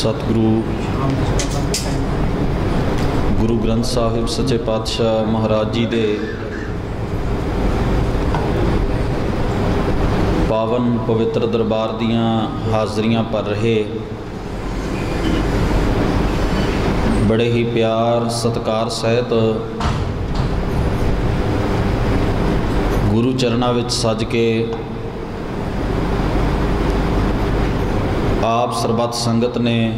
ਸਤਿਗੁਰੂ ਗੁਰੂ ਗ੍ਰੰਥ ਸਾਹਿਬ ਸੱਚੇ ਪਾਤਸ਼ਾਹ ਮਹਾਰਾਜ ਜੀ ਦੇ ਪਾਵਨ ਪਵਿੱਤਰ ਦਰਬਾਰ ਦੀਆਂ ਹਾਜ਼ਰੀਆਂ ਭਰ ਰਹੇ ਬੜੇ ਹੀ ਪਿਆਰ ਸਤਿਕਾਰ ਸਹਿਤ ਗੁਰੂ ਚਰਨਾਂ ਵਿੱਚ ਸੱਜ ਕੇ ਆਪ ਸਰਬੱਤ ਸੰਗਤ ਨੇ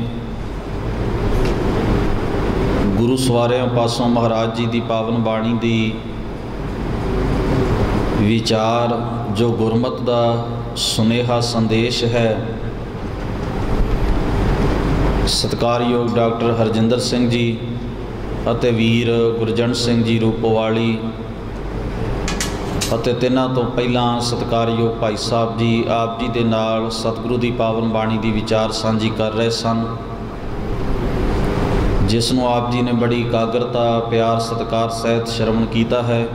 ਗੁਰੂ ਸਵਾਰਿਆਂ ਪਾਸੋਂ ਮਹਾਰਾਜ ਜੀ ਦੀ ਪਾਵਨ ਬਾਣੀ ਦੀ ਵਿਚਾਰ, ਜੋ ਗੁਰਮਤ ਦਾ ਸੁਨੇਹਾ ਸੰਦੇਸ਼ ਹੈ। ਸਤਕਾਰਯੋਗ ਡਾਕਟਰ ਹਰਜਿੰਦਰ ਸਿੰਘ ਜੀ ਅਤੇ ਵੀਰ ਗੁਰਜੰਟ ਸਿੰਘ ਜੀ ਰੂਪੋਵਾਲੀ ਅਤੇ ਤਿੰਨਾਂ ਤੋਂ ਪਹਿਲਾਂ ਸਤਕਾਰਯੋਗ ਭਾਈ ਸਾਹਿਬ ਜੀ ਆਪ ਜੀ ਦੇ ਨਾਲ ਸਤਿਗੁਰੂ ਦੀ ਪਾਵਨ ਬਾਣੀ ਦੀ ਵਿਚਾਰ ਸਾਂਝੀ ਕਰ ਰਹੇ ਸਨ, ਜਿਸ ਨੂੰ ਆਪ ਜੀ ਨੇ ਬੜੀ ਇਕਾਗਰਤਾ, ਪਿਆਰ, ਸਤਕਾਰ ਸਹਿਤ ਸ਼ਰਵਣ ਕੀਤਾ ਹੈ।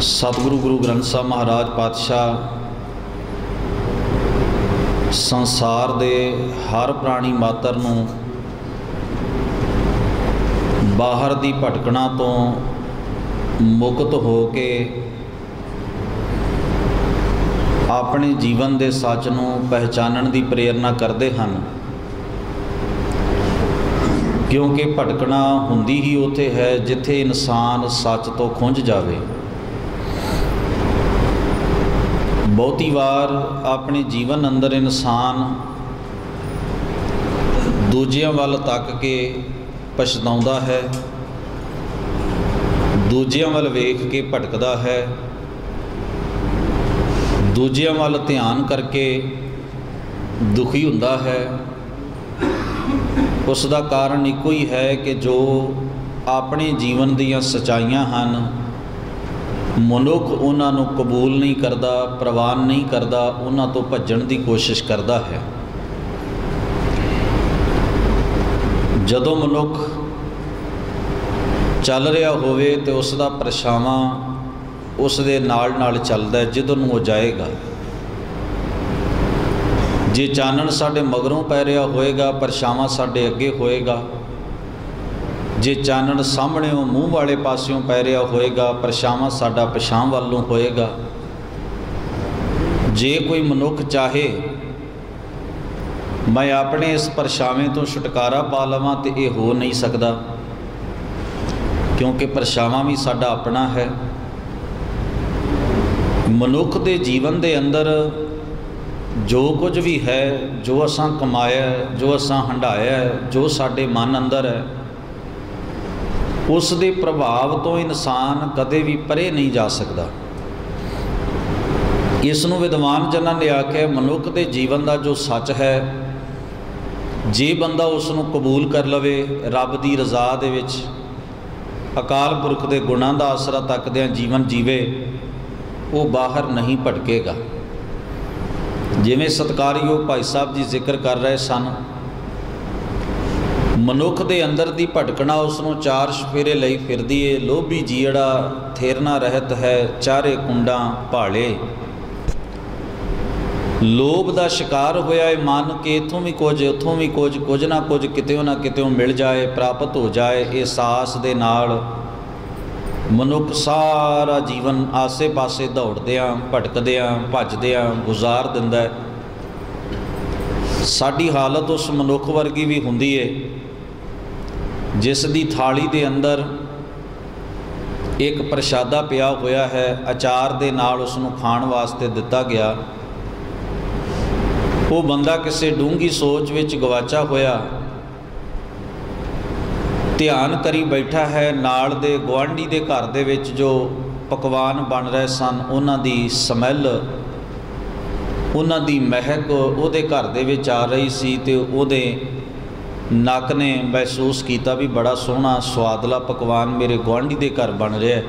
ਸਤਿਗੁਰੂ ਗੁਰੂ ਗ੍ਰੰਥ ਸਾਹਿਬ ਮਹਾਰਾਜ ਪਾਤਸ਼ਾਹ ਸੰਸਾਰ ਦੇ ਹਰ ਪ੍ਰਾਣੀ ਮਾਤਰ ਨੂੰ ਬਾਹਰ ਦੀ ਭਟਕਣਾ ਤੋਂ ਮੁਕਤ ਹੋ ਕੇ ਆਪਣੇ ਜੀਵਨ ਦੇ ਸੱਚ ਨੂੰ ਪਹਿਚਾਨਣ ਦੀ ਪ੍ਰੇਰਣਾ ਕਰਦੇ ਹਨ। ਕਿਉਂਕਿ ਭਟਕਣਾ ਹੁੰਦੀ ਹੀ ਉਥੇ ਹੈ ਜਿੱਥੇ ਇਨਸਾਨ ਸੱਚ ਤੋਂ ਖੁੰਝ ਜਾਵੇ। ਬਹੁਤੀ ਵਾਰ ਆਪਣੇ ਜੀਵਨ ਅੰਦਰ ਇਨਸਾਨ ਦੂਜਿਆਂ ਵੱਲ ਤੱਕ ਕੇ ਪਛਤਾਉਂਦਾ ਹੈ। ਦੂਜਿਆਂ ਵੱਲ ਵੇਖ ਕੇ ਭਟਕਦਾ ਹੈ। ਦੂਜਿਆਂ ਵੱਲ ਧਿਆਨ ਕਰਕੇ ਦੁਖੀ ਹੁੰਦਾ ਹੈ। ਉਸ ਦਾ ਕਾਰਨ ਇੱਕੋ ਹੀ ਹੈ ਕਿ ਜੋ ਆਪਣੇ ਜੀਵਨ ਦੀਆਂ ਸਚਾਈਆਂ ਹਨ, ਮਨੁੱਖ ਉਹਨਾਂ ਨੂੰ ਕਬੂਲ ਨਹੀਂ ਕਰਦਾ, ਪ੍ਰਵਾਨ ਨਹੀਂ ਕਰਦਾ, ਉਹਨਾਂ ਤੋਂ ਭੱਜਣ ਦੀ ਕੋਸ਼ਿਸ਼ ਕਰਦਾ ਹੈ। ਜਦੋਂ ਮਨੁੱਖ ਚੱਲ ਰਿਹਾ ਹੋਵੇ ਤੇ ਉਸ ਦਾ ਪਰਛਾਵਾਂ ਉਸ ਦੇ ਨਾਲ ਨਾਲ ਚੱਲਦਾ ਜਿੱਧਰ ਨੂੰ ਉਹ ਜਾਏਗਾ। ਜੇ ਚਾਨਣ ਸਾਡੇ ਮਗਰੋਂ ਪੈ ਰਿਹਾ ਹੋਏਗਾ, ਪਰਛਾਵਾਂ ਸਾਡੇ ਅੱਗੇ ਹੋਏਗਾ। ਜੇ ਚਾਨਣ ਸਾਹਮਣੇੋਂ ਮੂੰਹ ਵਾਲੇ ਪਾਸਿਓਂ ਪੈ ਰਿਹਾ ਹੋਏਗਾ, ਪਰਛਾਵਾਂ ਸਾਡਾ ਪਛਾਂ ਵੱਲੋਂ ਹੋਏਗਾ। ਜੇ ਕੋਈ ਮਨੁੱਖ ਚਾਹੇ, ਮੈਂ ਆਪਣੇ ਇਸ ਪਰਛਾਵੇਂ ਤੋਂ ਛੁਟਕਾਰਾ ਪਾ ਲਵਾਂ ਤੇ ਇਹ ਹੋ ਨਹੀਂ ਸਕਦਾ। ਕਿਉਂਕਿ ਪਰਛਾਵਾਂ ਵੀ ਸਾਡਾ ਆਪਣਾ ਹੈ। ਮਨੁੱਖ ਦੇ ਜੀਵਨ ਦੇ ਅੰਦਰ ਜੋ ਕੁਝ ਵੀ ਹੈ, ਜੋ ਅਸਾਂ ਕਮਾਇਆ, ਜੋ ਅਸਾਂ ਹੰਡਾਇਆ ਜੋ ਸਾਡੇ ਮਨ ਅੰਦਰ ਹੈ, ਉਸ ਦੇ ਪ੍ਰਭਾਵ ਤੋਂ ਇਨਸਾਨ ਕਦੇ ਵੀ ਪਰੇ ਨਹੀਂ ਜਾ ਸਕਦਾ। ਇਸ ਨੂੰ ਵਿਦਵਾਨ ਜਨਾਂ ਨੇ ਆਖਿਆ, ਮਨੁੱਖ ਦੇ ਜੀਵਨ ਦਾ ਜੋ ਸੱਚ ਹੈ, ਜੇ ਬੰਦਾ ਉਸ ਨੂੰ ਕਬੂਲ ਕਰ ਲਵੇ, ਰੱਬ ਦੀ ਰਜ਼ਾ ਦੇ ਵਿੱਚ ਅਕਾਲ ਪੁਰਖ ਦੇ ਗੁਣਾਂ ਦਾ ਆਸਰਾ ਤੱਕਦਿਆਂ ਜੀਵਨ ਜੀਵੇ, ਉਹ ਬਾਹਰ ਨਹੀਂ ਭਟਕੇਗਾ। ਜਿਵੇਂ ਸਤਕਾਰਯੋਗ ਭਾਈ ਸਾਹਿਬ ਜੀ ਜ਼ਿਕਰ ਕਰ ਰਹੇ ਸਨ, ਮਨੁੱਖ ਦੇ ਅੰਦਰ ਦੀ ਭਟਕਣਾ ਉਸ ਨੂੰ ਚਾਰ ਸ਼ਫੇਰੇ ਲਈ ਫਿਰਦੀ ਏ, ਲੋਭੀ ਜੀੜਾ, ਥੇਰਨਾ ਰਹਿਤ ਹੈ, ਚਾਰੇ ਕੁੰਡਾਂ ਭਾਲੇ। ਲੋਭ ਦਾ ਸ਼ਿਕਾਰ ਹੋਇਆ ਏ, ਮਨ ਕਿ ਇਥੋਂ ਵੀ ਕੁਝ, ਉਥੋਂ ਵੀ ਕੁਝ ਕੁਝ ਨਾ ਕੁਝ ਕਿਤੇ ਨਾ ਕਿਤੇ ਮਿਲ ਜਾਏ, ਪ੍ਰਾਪਤ ਹੋ ਜਾਏ, ਇਹ ਸਾਸ ਦੇ ਨਾਲ ਮਨੁੱਖ ਸਾਰਾ ਜੀਵਨ ਆਸੇ-ਪਾਸੇ ਦੌੜਦਿਆਂ ਭਟਕਦਿਆਂ ਭੱਜਦਿਆਂ ਗੁਜ਼ਾਰ ਦਿੰਦਾ ਸਾਡੀ ਹਾਲਤ ਉਸ ਮਨੁੱਖ ਵਰਗੀ ਵੀ ਹੁੰਦੀ ਏ, ਜਿਸ ਦੀ ਥਾਲੀ ਦੇ ਅੰਦਰ ਇੱਕ ਪ੍ਰਸ਼ਾਦਾ ਪਿਆ ਹੋਇਆ ਹੈ, ਅਚਾਰ ਦੇ ਨਾਲ ਉਸ ਨੂੰ ਖਾਣ ਵਾਸਤੇ ਦਿੱਤਾ ਗਿਆ। ਉਹ ਬੰਦਾ ਕਿਸੇ ਡੂੰਗੀ ਸੋਚ ਵਿੱਚ ਗਵਾਚਾ ਹੋਇਆ। ਧਿਆਨ ਕਰੀ ਬੈਠਾ ਹੈ ਨਾਲ ਦੇ ਗਵਾਂਢੀ ਦੇ ਘਰ ਦੇ ਵਿੱਚ ਜੋ ਪਕਵਾਨ ਬਣ ਰਹੇ ਸਨ, ਉਹਨਾਂ ਦੀ ਸਮੈਲ, ਉਹਨਾਂ ਦੀ ਮਹਿਕ ਉਹਦੇ ਘਰ ਦੇ ਵਿੱਚ ਆ ਰਹੀ ਸੀ ਤੇ ਉਹਦੇ ਨੱਕ ਨੇ ਮਹਿਸੂਸ ਕੀਤਾ ਵੀ ਬੜਾ ਸੋਹਣਾ, ਸਵਾਦਲਾ ਪਕਵਾਨ ਮੇਰੇ ਗਵਾਂਢੀ ਦੇ ਘਰ ਬਣ ਰਿਹਾ ਹੈ।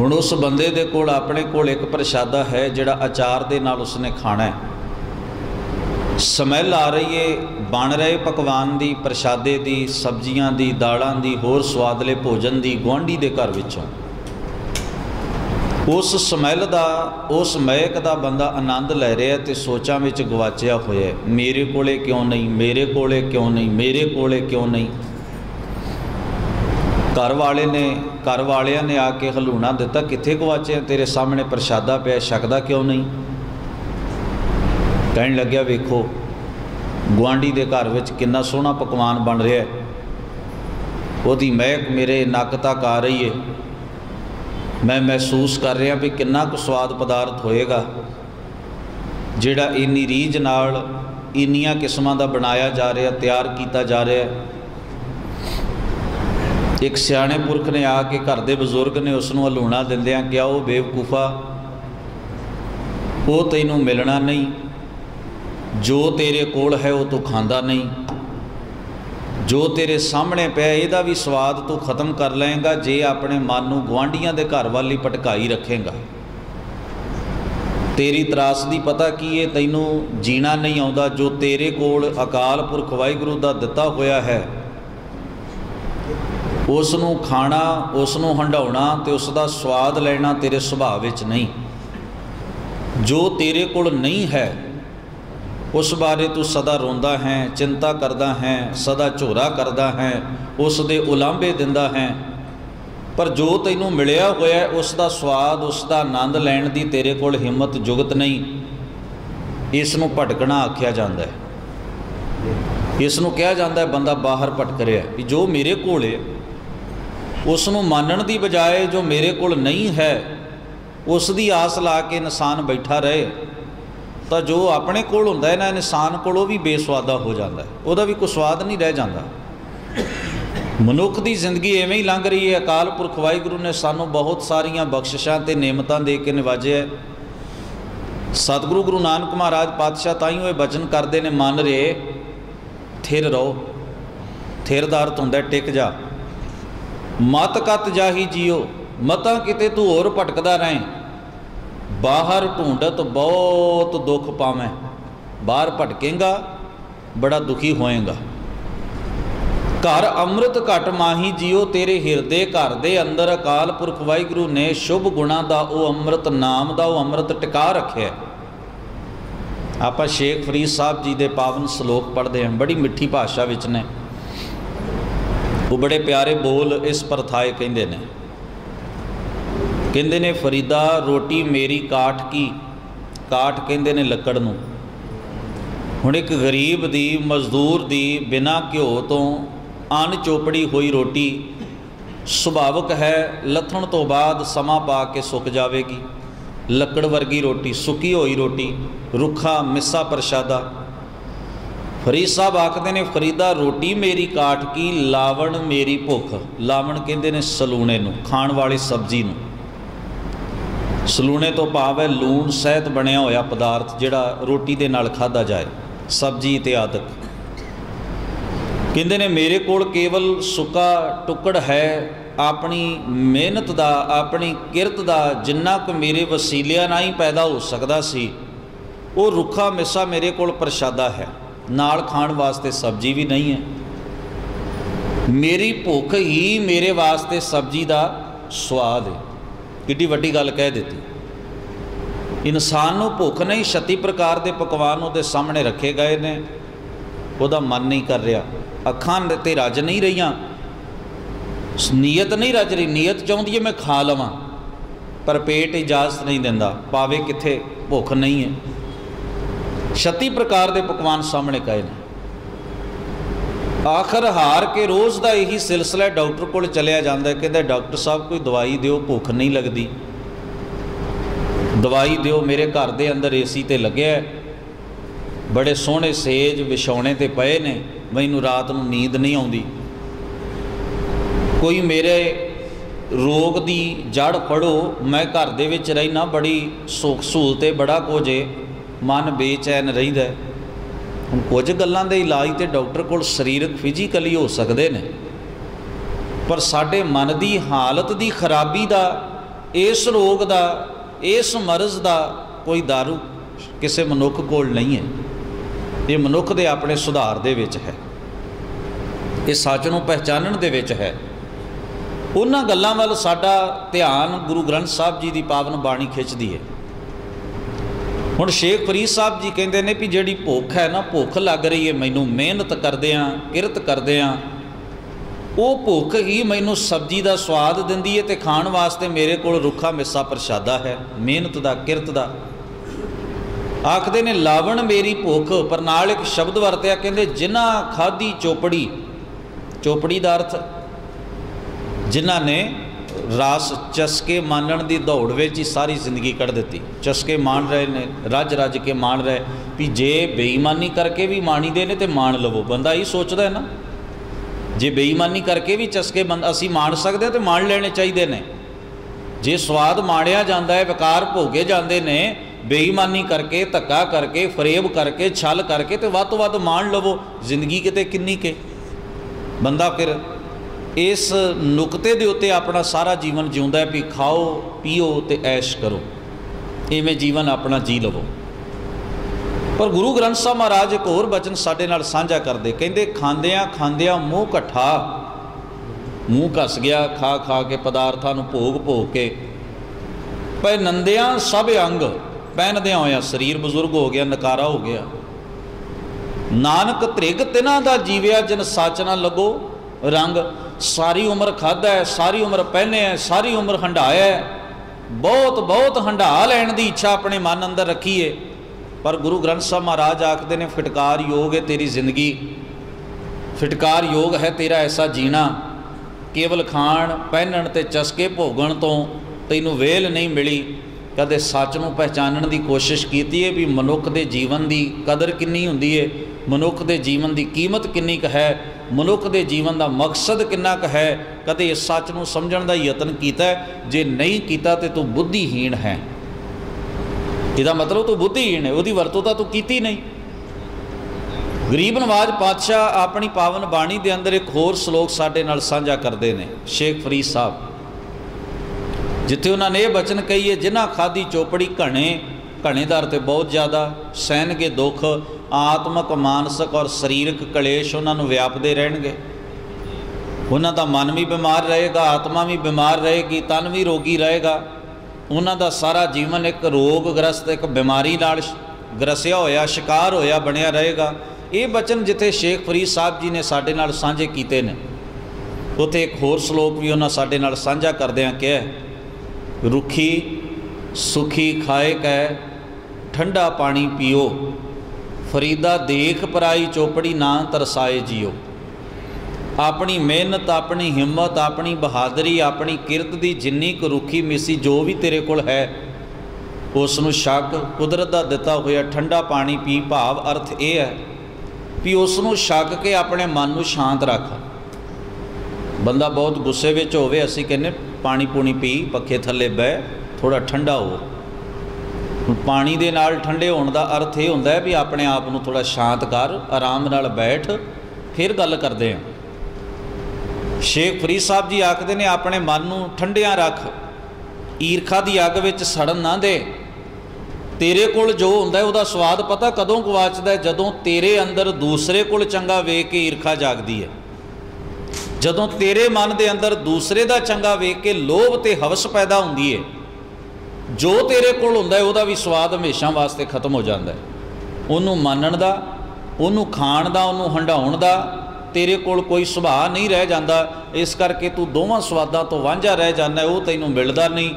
ਹੁਣ ਉਸ ਬੰਦੇ ਦੇ ਕੋਲ, ਆਪਣੇ ਕੋਲ ਇੱਕ ਪ੍ਰਸ਼ਾਦਾ ਹੈ, ਜਿਹੜਾ ਅਚਾਰ ਦੇ ਨਾਲ ਉਸਨੇ ਖਾਣਾ ਹੈ। ਸਮੈਲ ਆ ਰਹੀ ਏ, ਬਣ ਰਹੇ ਪਕਵਾਨ ਦੀ, ਪ੍ਰਸ਼ਾਦੇ ਦੀ, ਸਬਜ਼ੀਆਂ ਦੀ, ਦਾਲਾਂ ਦੀ, ਹੋਰ ਸਵਾਦਲੇ ਭੋਜਨ ਦੀ ਗਵਾਂਢੀ ਦੇ ਘਰ ਵਿੱਚੋਂ। ਉਸ ਸਮੈਲ ਦਾ, ਉਸ ਮਹਿਕ ਦਾ ਬੰਦਾ ਆਨੰਦ ਲੈ ਰਿਹਾ ਤੇ ਸੋਚਾਂ ਵਿੱਚ ਗਵਾਚਿਆ ਹੋਇਆ ਮੇਰੇ ਕੋਲੇ ਕਿਉਂ ਨਹੀਂ, ਮੇਰੇ ਕੋਲੇ ਕਿਉਂ ਨਹੀਂ, ਮੇਰੇ ਕੋਲੇ ਕਿਉਂ ਨਹੀਂ? ਘਰ ਵਾਲੇ ਨੇ, ਘਰ ਵਾਲਿਆਂ ਨੇ ਆ ਕੇ ਹਲੂਣਾ ਦਿੱਤਾ, ਕਿੱਥੇ ਗਵਾਚਿਆ ਤੇਰੇ ਸਾਹਮਣੇ ਪ੍ਰਸ਼ਾਦਾ ਪਿਆ, ਛਕਦਾ ਕਿਉਂ ਨਹੀਂ? ਕਹਿਣ ਲੱਗਿਆ, ਵੇਖੋ, ਗੁਆਂਢੀ ਦੇ ਘਰ ਵਿੱਚ ਕਿੰਨਾ ਸੋਹਣਾ ਪਕਵਾਨ ਬਣ ਰਿਹਾ ਹੈ। ਉਹਦੀ ਮਹਿਕ ਮੇਰੇ ਨੱਕ ਤੱਕ ਆ ਰਹੀ ਹੈ ਮੈਂ ਮਹਿਸੂਸ ਕਰ ਰਿਹਾ ਵੀ ਕਿੰਨਾ ਕੁ ਸਵਾਦ ਪਦਾਰਥ ਹੋਏਗਾ, ਜਿਹੜਾ ਇੰਨੀ ਰੀਝ ਨਾਲ ਇੰਨੀਆਂ ਕਿਸਮਾਂ ਦਾ ਬਣਾਇਆ ਜਾ ਰਿਹਾ, ਤਿਆਰ ਕੀਤਾ ਜਾ ਰਿਹਾ ਇੱਕ ਸਿਆਣੇ ਪੁਰਖ ਨੇ ਆ ਕੇ ਘਰ ਦੇ ਬਜ਼ੁਰਗ ਨੇ ਉਸ ਨੂੰ ਹਲੂਣਾ ਦਿੰਦਿਆਂ ਕਿਹਾ, ਉਹ ਬੇਵਕੂਫਾ, ਉਹ ਤੈਨੂੰ ਮਿਲਣਾ ਨਹੀਂ। ਜੋ ਤੇਰੇ ਕੋਲ ਹੈ, ਉਹ ਤੂੰ ਖਾਂਦਾ ਨਹੀਂ। ਜੋ ਤੇਰੇ ਸਾਹਮਣੇ ਪਿਆ, ਇਹਦਾ ਵੀ ਸਵਾਦ ਤੂੰ ਖਤਮ ਕਰ ਲਏਗਾ, ਜੇ ਆਪਣੇ ਮਨ ਨੂੰ ਗਵਾਂਡੀਆਂ ਦੇ ਘਰ ਵਾਲੀ ਪਟਕਾਈ ਰੱਖੇਗਾ। ਤੇਰੀ ਤਰਾਸ ਦੀ ਪਤਾ ਕੀ ਹੈ ਤੈਨੂੰ ਜੀਣਾ ਨਹੀਂ ਆਉਂਦਾ। ਜੋ ਤੇਰੇ ਕੋਲ ਅਕਾਲ ਪੁਰਖ ਵਾਹਿਗੁਰੂ ਦਾ ਦਿੱਤਾ ਹੋਇਆ ਹੈ ਉਸ ਨੂੰ ਖਾਣਾ ਉਸ ਨੂੰ ਹੰਡਾਉਣਾ ਤੇ ਉਸ ਦਾ ਸਵਾਦ ਲੈਣਾ ਤੇਰੇ ਸੁਭਾਅ ਵਿੱਚ ਨਹੀਂ। ਜੋ ਤੇਰੇ ਕੋਲ ਨਹੀਂ ਹੈ, ਉਸ ਬਾਰੇ ਤੂੰ ਸਦਾ ਰੋਂਦਾ ਹੈ, ਚਿੰਤਾ ਕਰਦਾ ਹੈ, ਸਦਾ ਝੋਰਾ ਕਰਦਾ ਹੈ ਉਸ ਦੇ ਉਲਾਂਭੇ ਦਿੰਦਾ ਹੈ। ਪਰ ਜੋ ਤੈਨੂੰ ਮਿਲਿਆ ਹੋਇਆ ਉਸ ਦਾ ਸਵਾਦ ਉਸ ਦਾ ਆਨੰਦ ਲੈਣ ਦੀ ਤੇਰੇ ਕੋਲ ਹਿੰਮਤ, ਜੁਗਤ ਨਹੀਂ। ਇਸ ਨੂੰ ਭਟਕਣਾ ਆਖਿਆ ਜਾਂਦਾ ਹੈ। ਇਸ ਨੂੰ ਕਿਹਾ ਜਾਂਦਾ ਹੈ, ਬੰਦਾ ਬਾਹਰ ਭਟਕ ਰਿਹਾ ਵੀ ਜੋ ਮੇਰੇ ਕੋਲ ਹੈ ਉਸ ਨੂੰ ਮੰਨਣ ਦੀ ਬਜਾਏ ਜੋ ਮੇਰੇ ਕੋਲ ਨਹੀਂ ਹੈ, ਉਸ ਦੀ ਆਸ ਲਾ ਕੇ ਇਨਸਾਨ ਬੈਠਾ ਰਹੇ। ਤਾਂ ਜੋ ਆਪਣੇ ਕੋਲ ਹੁੰਦਾ ਹੈ, ਨਾ ਇਨਸਾਨ ਕੋਲ ਉਹ ਵੀ ਬੇਸਵਾਦਾ ਹੋ ਜਾਂਦਾ ਹੈ। ਉਹਦਾ ਵੀ ਕੋਈ ਸਵਾਦ ਨਹੀਂ ਰਹਿ ਜਾਂਦਾ। ਮਨੁੱਖ ਦੀ ਜ਼ਿੰਦਗੀ ਐਵੇਂ ਹੀ ਲੰਘ ਰਹੀ ਹੈ, ਅਕਾਲ ਪੁਰਖ ਵਾਹਿਗੁਰੂ ਨੇ ਸਾਨੂੰ ਬਹੁਤ ਸਾਰੀਆਂ ਬਖਸ਼ਿਸ਼ਾਂ ਤੇ ਨੇਮਤਾਂ ਦੇ ਕੇ ਨਿਵਾਜਿਆ ਸਤਿਗੁਰੂ ਗੁਰੂ ਨਾਨਕ ਮਹਾਰਾਜ ਪਾਤਸ਼ਾਹ ਤਾਈਓ ਇਹ ਬਚਨ ਕਰਦੇ ਨੇ, ਮੰਨ ਰਹੇ, ਥਿਰ ਰਹੋ ਥਿਰਦਾਰ ਹੁੰਦਾ ਟਿਕ ਜਾ। ਮਤ ਕਤ ਜਾਹੀ ਜਿਓ, ਮਤਾ ਕਿਤੇ ਤੂੰ ਹੋਰ ਭਟਕਦਾ ਰਹੇ। ਬਾਹਰ ਢੂੰਡਤ ਬਹੁਤ ਦੁੱਖ ਪਾਵੇਂ, ਬਾਹਰ ਭਟਕੇਗਾ, ਬੜਾ ਦੁਖੀ ਹੋਏਗਾ। ਘਰ ਅੰਮ੍ਰਿਤ ਘਟ ਮਾਹੀ ਜਿਉ ਤੇਰੇ ਹਿਰਦੇ ਘਰ ਦੇ ਅੰਦਰ ਅਕਾਲ ਪੁਰਖ ਵਾਹਿਗੁਰੂ ਨੇ ਸ਼ੁਭ ਗੁਣਾ ਦਾ ਉਹ ਅੰਮ੍ਰਿਤ ਨਾਮ ਦਾ ਉਹ ਅੰਮ੍ਰਿਤ ਟਿਕਾ ਰੱਖਿਆ। ਆਪਾਂ ਸ਼ੇਖ ਫਰੀਦ ਸਾਹਿਬ ਜੀ ਦੇ ਪਾਵਨ ਸ਼ਲੋਕ ਪੜ੍ਹਦੇ ਹਾਂ, ਬੜੀ ਮਿੱਠੀ ਭਾਸ਼ਾ ਵਿੱਚ ਨੇ। ਉਹ ਬੜੇ ਪਿਆਰੇ ਬੋਲ ਇਸ ਪਰਥਾਏ ਕਹਿੰਦੇ ਨੇ। ਕਹਿੰਦੇ ਨੇ, ਫਰੀਦਾ, ਰੋਟੀ ਮੇਰੀ ਕਾਠ ਕੀ? ਕਾਠ ਕਹਿੰਦੇ ਨੇ ਲੱਕੜ ਨੂੰ। ਹੁਣ ਇੱਕ ਗਰੀਬ ਦੀ, ਮਜ਼ਦੂਰ ਦੀ ਬਿਨਾ ਘਿਓ ਤੋਂ ਅਨ ਚੋਪੜੀ ਹੋਈ ਰੋਟੀ ਸੁਭਾਵਕ ਹੈ, ਲੱਥਣ ਤੋਂ ਬਾਅਦ ਸਮਾਂ ਪਾ ਕੇ ਸੁੱਕ ਜਾਵੇਗੀ। ਲੱਕੜ ਵਰਗੀ ਰੋਟੀ, ਸੁੱਕੀ ਹੋਈ ਰੋਟੀ, ਰੁੱਖਾ ਮਿੱਸਾ ਪ੍ਰਸ਼ਾਦਾ। ਫਰੀਦ ਸਾਹਿਬ ਆਖਦੇ ਨੇ, ਫਰੀਦਾ, ਰੋਟੀ ਮੇਰੀ ਕਾਠ ਕੀ, ਲਾਵਣ ਮੇਰੀ ਭੁੱਖ। ਲਾਵਣ ਕਹਿੰਦੇ ਨੇ ਸਲੂਣੇ ਨੂੰ, ਖਾਣ ਵਾਲੀ ਸਬਜ਼ੀ ਨੂੰ। ਸਲੂਣੇ ਤੋਂ ਭਾਵ ਹੈ ਲੂਣ ਸਹਿਤ ਬਣਿਆ ਹੋਇਆ ਪਦਾਰਥ ਜਿਹੜਾ ਰੋਟੀ ਦੇ ਨਾਲ ਖਾਦਾ ਜਾਏ, ਸਬਜ਼ੀ ਤੇ ਆਦਿਕ। ਕਹਿੰਦੇ ਨੇ, ਮੇਰੇ ਕੋਲ ਕੇਵਲ ਸੁੱਕਾ ਟੁਕੜ ਹੈ, ਆਪਣੀ ਮਿਹਨਤ ਦਾ, ਆਪਣੀ ਕਿਰਤ ਦਾ, ਜਿੰਨਾ ਕੁ ਮੇਰੇ ਵਸੀਲਿਆਂ ਨਾਲ ਹੀ ਪੈਦਾ ਹੋ ਸਕਦਾ ਸੀ, ਉਹ ਰੁੱਖਾ ਮਿੱਸਾ ਮੇਰੇ ਕੋਲ ਪ੍ਰਸ਼ਾਦਾ ਹੈ। ਨਾਲ ਖਾਣ ਵਾਸਤੇ ਸਬਜ਼ੀ ਵੀ ਨਹੀਂ ਹੈ। ਮੇਰੀ ਭੁੱਖ ਹੀ ਮੇਰੇ ਵਾਸਤੇ ਸਬਜ਼ੀ ਦਾ ਸਵਾਦ ਹੈ। ਕਿੱਡੀ ਵੱਡੀ ਗੱਲ ਕਹਿ ਦਿੱਤੀ। ਇਨਸਾਨ ਨੂੰ ਭੁੱਖ ਨਹੀਂ, ਛਤੀ ਪ੍ਰਕਾਰ ਦੇ ਪਕਵਾਨ ਉਹਦੇ ਸਾਹਮਣੇ ਰੱਖੇ ਗਏ ਨੇ। ਉਹਦਾ ਮਨ ਨਹੀਂ ਕਰ ਰਿਹਾ। ਅੱਖਾਂ ਤੇ ਰੱਜ ਨਹੀਂ ਰਹੀਆਂ। ਨੀਅਤ ਨਹੀਂ ਰੱਜ ਰਹੀ। ਨੀਅਤ ਚਾਹੁੰਦੀ ਹੈ, ਮੈਂ ਖਾ ਲਵਾਂ। ਪਰ ਪੇਟ ਇਜਾਜ਼ਤ ਨਹੀਂ ਦਿੰਦਾ। ਪਾਵੇ ਕਿੱਥੇ ਭੁੱਖ ਨਹੀਂ ਹੈ। 36 ਪ੍ਰਕਾਰ ਦੇ ਪਕਵਾਨ ਸਾਹਮਣੇ ਕਾਏ ਨੇ। ਆਖਰ ਹਾਰ ਕੇ ਰੋਜ਼ ਦਾ ਇਹੀ ਸਿਲਸਿਲਾ ਡਾਕਟਰ ਕੋਲ ਚਲਿਆ ਜਾਂਦਾ, ਕਹਿੰਦਾ, ਡਾਕਟਰ ਸਾਹਿਬ, ਕੋਈ ਦਵਾਈ ਦਿਓ, ਭੁੱਖ ਨਹੀਂ ਲੱਗਦੀ। ਦਵਾਈ ਦਿਓ, ਮੇਰੇ ਘਰ ਦੇ ਅੰਦਰ ਏਸੀ ਤੇ ਲੱਗਿਆ ਬੜੇ ਸੋਹਣੇ ਸੇਜ ਵਿਛਾਉਣੇ ਤੇ ਪਏ ਨੇ, ਮੈਨੂੰ ਰਾਤ ਨੂੰ ਨੀਂਦ ਨਹੀਂ ਆਉਂਦੀ। ਕੋਈ ਮੇਰੇ ਰੋਗ ਦੀ ਜੜ ਫੜੋ, ਮੈਂ ਘਰ ਦੇ ਵਿੱਚ ਰਹਿਣਾ ਬੜੀ ਸੁੱਖ ਸਹੂਲਤੇ ਬੜਾ ਕੁਝੇ ਮਨ ਬੇਚੈਨ ਰਹਿੰਦਾ ਹੁਣ ਕੁਝ ਗੱਲਾਂ ਦੇ ਇਲਾਜ ਤੇ ਡਾਕਟਰ ਕੋਲ ਸਰੀਰਕ ਫਿਜ਼ੀਕਲੀ ਹੋ ਸਕਦੇ ਨੇ। ਪਰ ਸਾਡੇ ਮਨ ਦੀ ਹਾਲਤ ਦੀ ਖਰਾਬੀ ਦਾ, ਇਸ ਰੋਗ ਦਾ, ਇਸ ਮਰਜ਼ ਦਾ ਕੋਈ दारू ਕਿਸੇ ਮਨੁੱਖ ਕੋਲ ਨਹੀਂ ਹੈ। ਇਹ ਮਨੁੱਖ ਦੇ ਆਪਣੇ ਸੁਧਾਰ ਦੇ ਵਿੱਚ ਹੈ। ਇਹ ਸੱਚ ਨੂੰ ਪਹਿਚਾਨਣ ਦੇ ਵਿੱਚ ਹੈ। ਉਹਨਾਂ ਗੱਲਾਂ ਵੱਲ ਸਾਡਾ ਧਿਆਨ ਗੁਰੂ ਗ੍ਰੰਥ ਸਾਹਿਬ ਜੀ ਦੀ ਪਾਵਨ ਬਾਣੀ ਖਿੱਚਦੀ ਹੈ। ਹੁਣ ਸ਼ੇਖ ਫਰੀਦ ਸਾਹਿਬ ਜੀ ਕਹਿੰਦੇ ਨੇ ਵੀ ਜਿਹੜੀ ਭੁੱਖ ਹੈ ਨਾ, ਭੁੱਖ ਲੱਗ ਰਹੀ ਹੈ, ਮੈਨੂੰ ਮਿਹਨਤ ਕਰਦੇ ਆ, ਕਿਰਤ ਕਰਦੇ ਆ। ਉਹ ਭੁੱਖ ਹੀ ਮੈਨੂੰ ਸਬਜ਼ੀ ਦਾ ਸਵਾਦ ਦਿੰਦੀ ਹੈ ਤੇ ਖਾਣ ਵਾਸਤੇ ਮੇਰੇ ਕੋਲ ਰੁੱਖਾ ਮਿੱਸਾ ਪ੍ਰਸ਼ਾਦਾ ਹੈ, ਮਿਹਨਤ ਦਾ, ਕਿਰਤ ਦਾ। ਆਖਦੇ ਨੇ, ਲਾਵਣ ਮੇਰੀ ਭੁੱਖ। ਪਰ ਨਾਲ ਇੱਕ ਸ਼ਬਦ ਵਰਤਿਆ, ਕਹਿੰਦੇ, ਜਿਨ੍ਹਾਂ ਖਾਦੀ ਚੋਪੜੀ। ਚੋਪੜੀ ਦਾ ਅਰਥ, ਜਿਨ੍ਹਾਂ ਨੇ ਰਾਸ ਚਸਕੇ ਮਾਨਣ ਦੀ ਦੌੜ ਵਿੱਚ ਹੀ ਸਾਰੀ ਜ਼ਿੰਦਗੀ ਕੱਢ ਦਿੱਤੀ। ਚਸਕੇ ਮਾਣ ਰਹੇ ਨੇ, ਰੱਜ ਰੱਜ ਕੇ ਮਾਣ ਰਹੇ। ਵੀ ਜੇ ਬੇਈਮਾਨੀ ਕਰਕੇ ਵੀ ਮਾਣੀਦੇ ਨੇ ਤੇ ਮਾਣ ਲਵੋ। ਬੰਦਾ ਇਹ ਸੋਚਦਾ ਹੈ ਨਾ। ਜੇ ਬੇਈਮਾਨੀ ਕਰਕੇ ਵੀ ਚਸਕੇ ਬੰਦ, ਅਸੀਂ ਮਾਣ ਸਕਦੇ ਹਾਂ ਤੇ ਮਾਣ ਲੈਣੇ ਚਾਹੀਦੇ ਨੇ। ਜੇ ਸਵਾਦ ਮਾਣਿਆ ਜਾਂਦਾ ਹੈ, ਵਿਕਾਰ ਭੋਗੇ ਜਾਂਦੇ ਨੇ, ਬੇਈਮਾਨੀ ਕਰਕੇ, ਧੱਕਾ ਕਰਕੇ, ਫਰੇਬ ਕਰਕੇ, ਛਲ ਕਰਕੇ ਤੇ ਵੱਧ ਤੋਂ ਵੱਧ ਮਾਣ ਲਵੋ। ਜ਼ਿੰਦਗੀ ਕਿਤੇ ਕਿੰਨੀ ਕੇ ਬੰਦਾ ਫਿਰ ਇਸ ਨੁਕਤੇ ਦੇ ਉੱਤੇ ਆਪਣਾ ਸਾਰਾ ਜੀਵਨ ਜਿਉਂਦਾ ਹੈ ਵੀ ਖਾਓ, ਪੀਓ ਤੇ ਐਸ਼ ਕਰੋ। ਇਵੇਂ ਜੀਵਨ ਆਪਣਾ ਜੀ ਲਵੋ। ਪਰ ਗੁਰੂ ਗ੍ਰੰਥ ਸਾਹਿਬ ਮਹਾਰਾਜ ਇੱਕ ਹੋਰ ਬਚਨ ਸਾਡੇ ਨਾਲ ਸਾਂਝਾ ਕਰਦੇ। ਕਹਿੰਦੇ, ਖਾਂਦਿਆਂ ਖਾਂਦਿਆਂ ਮੂੰਹ ਇਕੱਠਾ ਮੂੰਹ ਘਸ ਗਿਆ, ਖਾ ਖਾ ਕੇ ਪਦਾਰਥਾਂ ਨੂੰ ਭੋਗ ਭੋਗ ਕੇ। ਪੈ ਨੰਦਿਆਂ ਸਭ ਅੰਗ, ਪਹਿਨਦਿਆਂ ਹੋਇਆ ਸਰੀਰ ਬਜ਼ੁਰਗ ਹੋ ਗਿਆ, ਨਕਾਰਾ ਹੋ ਗਿਆ। ਨਾਨਕ ਤ੍ਰਿਗ ਤਿਨਾਂ ਦਾ ਜੀਵਿਆ, ਜਨ ਸੱਚ ਨਾ ਲੱਗੋ, ਰੰਗ ਸਾਰੀ ਉਮਰ ਖਾਦਾ ਹੈ, ਸਾਰੀ ਉਮਰ ਪਹਿਨੇ ਹੈ, ਸਾਰੀ ਉਮਰ ਹੰਡਾਇਆ ਹੈ। ਬਹੁਤ ਬਹੁਤ ਹੰਡਾ ਲੈਣ ਦੀ ਇੱਛਾ ਆਪਣੇ ਮਨ ਅੰਦਰ ਰੱਖੀਏ। ਪਰ ਗੁਰੂ ਗ੍ਰੰਥ ਸਾਹਿਬ ਮਹਾਰਾਜ ਆਖਦੇ ਨੇ ਫਟਕਾਰ ਯੋਗ ਹੈ ਤੇਰੀ ਜ਼ਿੰਦਗੀ। ਫਟਕਾਰ ਯੋਗ ਹੈ ਤੇਰਾ ਐਸਾ ਜੀਣਾ। ਕੇਵਲ ਖਾਣ, ਪਹਿਨਣ ਤੇ ਚਸਕੇ ਭੋਗਣ ਤੋਂ ਤੈਨੂੰ ਵੇਲ ਨਹੀਂ ਮਿਲੀ। ਕਦੇ ਸੱਚ ਨੂੰ ਪਹਿਚਾਨਣ ਦੀ ਕੋਸ਼ਿਸ਼ ਕੀਤੀ ਹੈ ਵੀ ਮਨੁੱਖ ਦੇ ਜੀਵਨ ਦੀ ਕਦਰ ਕਿੰਨੀ ਹੁੰਦੀ ਹੈ ਮਨੁੱਖ ਦੇ ਜੀਵਨ ਦੀ ਕੀਮਤ ਕਿੰਨੀ ਕੁ ਹੈ, ਮਨੁੱਖ ਦੇ ਜੀਵਨ ਦਾ ਮਕਸਦ ਕਿੰਨਾ ਕੁ ਹੈ, ਕਦੇ ਇਸ ਸੱਚ ਨੂੰ ਸਮਝਣ ਦਾ ਯਤਨ ਕੀਤਾ ਜੇ ਨਹੀਂ ਕੀਤਾ ਤੇ ਤੂੰ ਬੁੱਧੀਹੀਣ ਹੈ। ਇਹਦਾ ਮਤਲਬ ਤੂੰ ਬੁੱਧੀਹੀਣ ਹੈ, ਉਹਦੀ ਵਰਤੋਂ ਤਾਂ ਤੂੰ ਕੀਤੀ ਨਹੀਂ। ਗਰੀਬ ਨਵਾਜ ਪਾਤਸ਼ਾਹ ਆਪਣੀ ਪਾਵਨ ਬਾਣੀ ਦੇ ਅੰਦਰ ਇੱਕ ਹੋਰ ਸ਼ਲੋਕ ਸਾਡੇ ਨਾਲ ਸਾਂਝਾ ਕਰਦੇ ਨੇ, ਸ਼ੇਖ ਫਰੀਦ ਸਾਹਿਬ। ਜਿੱਥੇ ਉਹਨਾਂ ਨੇ ਇਹ ਬਚਨ ਕਹੀਏ ਜਿਨ੍ਹਾਂ ਖਾਦੀ ਚੋਪੜੀ ਘਣੇ, ਘਣੇਦਾਰ ਤੇ ਬਹੁਤ ਜ਼ਿਆਦਾ ਸਹਿਨਗੇ ਦੁੱਖ, ਆਤਮਕ, ਮਾਨਸਿਕ ਔਰ ਸਰੀਰਕ ਕਲੇਸ਼ ਉਹਨਾਂ ਨੂੰ ਵਿਆਪਦੇ ਰਹਿਣਗੇ। ਉਹਨਾਂ ਦਾ ਮਨ ਵੀ ਬਿਮਾਰ ਰਹੇਗਾ, ਆਤਮਾ ਵੀ ਬਿਮਾਰ ਰਹੇਗੀ, ਤਨ ਵੀ ਰੋਗੀ ਰਹੇਗਾ। ਉਹਨਾਂ ਦਾ ਸਾਰਾ ਜੀਵਨ ਇੱਕ ਰੋਗ ਗ੍ਰਸਤ ਇੱਕ ਬਿਮਾਰੀ ਨਾਲ ਗਰਸਿਆ ਹੋਇਆ, ਸ਼ਿਕਾਰ ਹੋਇਆ, ਬਣਿਆ ਰਹੇਗਾ। ਇਹ ਬਚਨ ਜਿੱਥੇ ਸ਼ੇਖ ਫਰੀਦ ਸਾਹਿਬ ਜੀ ਨੇ ਸਾਡੇ ਨਾਲ ਸਾਂਝੇ ਕੀਤੇ ਨੇ, ਉਥੇ ਇੱਕ ਹੋਰ ਸ਼ਲੋਕ ਵੀ ਉਹਨਾਂ ਸਾਡੇ ਨਾਲ ਸਾਂਝਾ ਕਰਦਿਆਂ ਕਿਹਾ ਰੁਖੀ, ਸੁਖੀ ਖਾਏ ਕੈ, ਠੰਡਾ ਪਾਣੀ ਪੀਓ। ਫਰੀਦਾ ਦੇਖ ਪਰਾਈ ਚੋਪੜੀ ਨਾ ਤਰਸਾਏ ਜਿਓ। ਆਪਣੀ ਮਿਹਨਤ, ਆਪਣੀ ਹਿੰਮਤ, ਆਪਣੀ ਬਹਾਦਰੀ, ਆਪਣੀ ਕਿਰਤ ਦੀ ਜਿੰਨੀ ਕੁ ਰੁੱਖੀ ਮਿਸੀ ਜੋ ਵੀ ਤੇਰੇ ਕੋਲ ਹੈ ਉਸ ਨੂੰ ਸ਼ੱਕ ਕੁਦਰਤ ਦਾ ਦਿੱਤਾ ਹੋਇਆ ਠੰਡਾ ਪਾਣੀ ਪੀ ਭਾਵ ਅਰਥ ਇਹ ਹੈ ਵੀ ਉਸ ਨੂੰ ਛੱਕ ਕੇ ਆਪਣੇ ਮਨ ਨੂੰ ਸ਼ਾਂਤ ਰੱਖ। ਬੰਦਾ ਬਹੁਤ ਗੁੱਸੇ ਵਿੱਚ ਹੋਵੇ, ਅਸੀਂ ਕਹਿੰਨੇ ਪਾਣੀ ਪੂਣੀ ਪੀ, ਪੱਖੇ ਥੱਲੇ ਬਹਿ ਥੋੜਾ ਠੰਡਾ ਹੋ। ਪਾਣੀ ਦੇ ਨਾਲ ਠੰਡੇ ਹੋਣ ਦਾ ਅਰਥ ਇਹ ਹੁੰਦਾ ਹੈ ਵੀ ਆਪਣੇ ਆਪ ਨੂੰ ਥੋੜਾ ਸ਼ਾਂਤ ਕਰ, ਆਰਾਮ ਨਾਲ ਬੈਠ, ਫਿਰ ਗੱਲ ਕਰਦੇ ਆਂ ਸ਼ੇਖ ਫਰੀਦ ਸਾਹਿਬ ਜੀ ਆਖਦੇ ਨੇ, ਆਪਣੇ ਮਨ ਨੂੰ ਠੰਡਿਆਂ ਰੱਖ, ਈਰਖਾ ਦੀ ਅੱਗ ਵਿੱਚ ਸੜਨ ਨਾ ਦੇ। ਤੇਰੇ ਕੋਲ ਜੋ ਹੁੰਦਾ ਉਹਦਾ ਸਵਾਦ ਪਤਾ ਕਦੋਂ ਗਵਾਚਦਾ ਜਦੋਂ ਤੇਰੇ ਅੰਦਰ ਦੂਸਰੇ ਕੋਲ ਚੰਗਾ ਵੇਖ ਕੇ ਈਰਖਾ ਜਾਗਦੀ ਹੈ। ਜਦੋਂ ਤੇਰੇ ਮਨ ਦੇ ਅੰਦਰ ਦੂਸਰੇ ਦਾ ਚੰਗਾ ਵੇਖ ਕੇ ਲੋਭ ਤੇ ਹਵਸ ਪੈਦਾ ਹੁੰਦੀ ਹੈ ਜੋ ਤੇਰੇ ਕੋਲ ਹੁੰਦਾ ਹੈ ਉਹਦਾ ਵੀ ਸਵਾਦ ਹਮੇਸ਼ਾ ਵਾਸਤੇ ਖਤਮ ਹੋ ਜਾਂਦਾ ਹੈ ਉਹਨੂੰ ਮੰਨਣ ਦਾ, ਉਹਨੂੰ ਖਾਣ ਦਾ, ਉਹਨੂੰ ਹੰਡਾਉਣ ਦਾ ਤੇਰੇ ਕੋਲ ਕੋਈ ਸੁਭਾਅ ਨਹੀਂ ਰਹਿ ਜਾਂਦਾ। ਇਸ ਕਰਕੇ ਤੂੰ ਦੋਵਾਂ ਸਵਾਦਾਂ ਤੋਂ ਵਾਂਝਾ ਰਹਿ ਜਾਂਦਾ ਉਹ ਤੈਨੂੰ ਮਿਲਦਾ ਨਹੀਂ।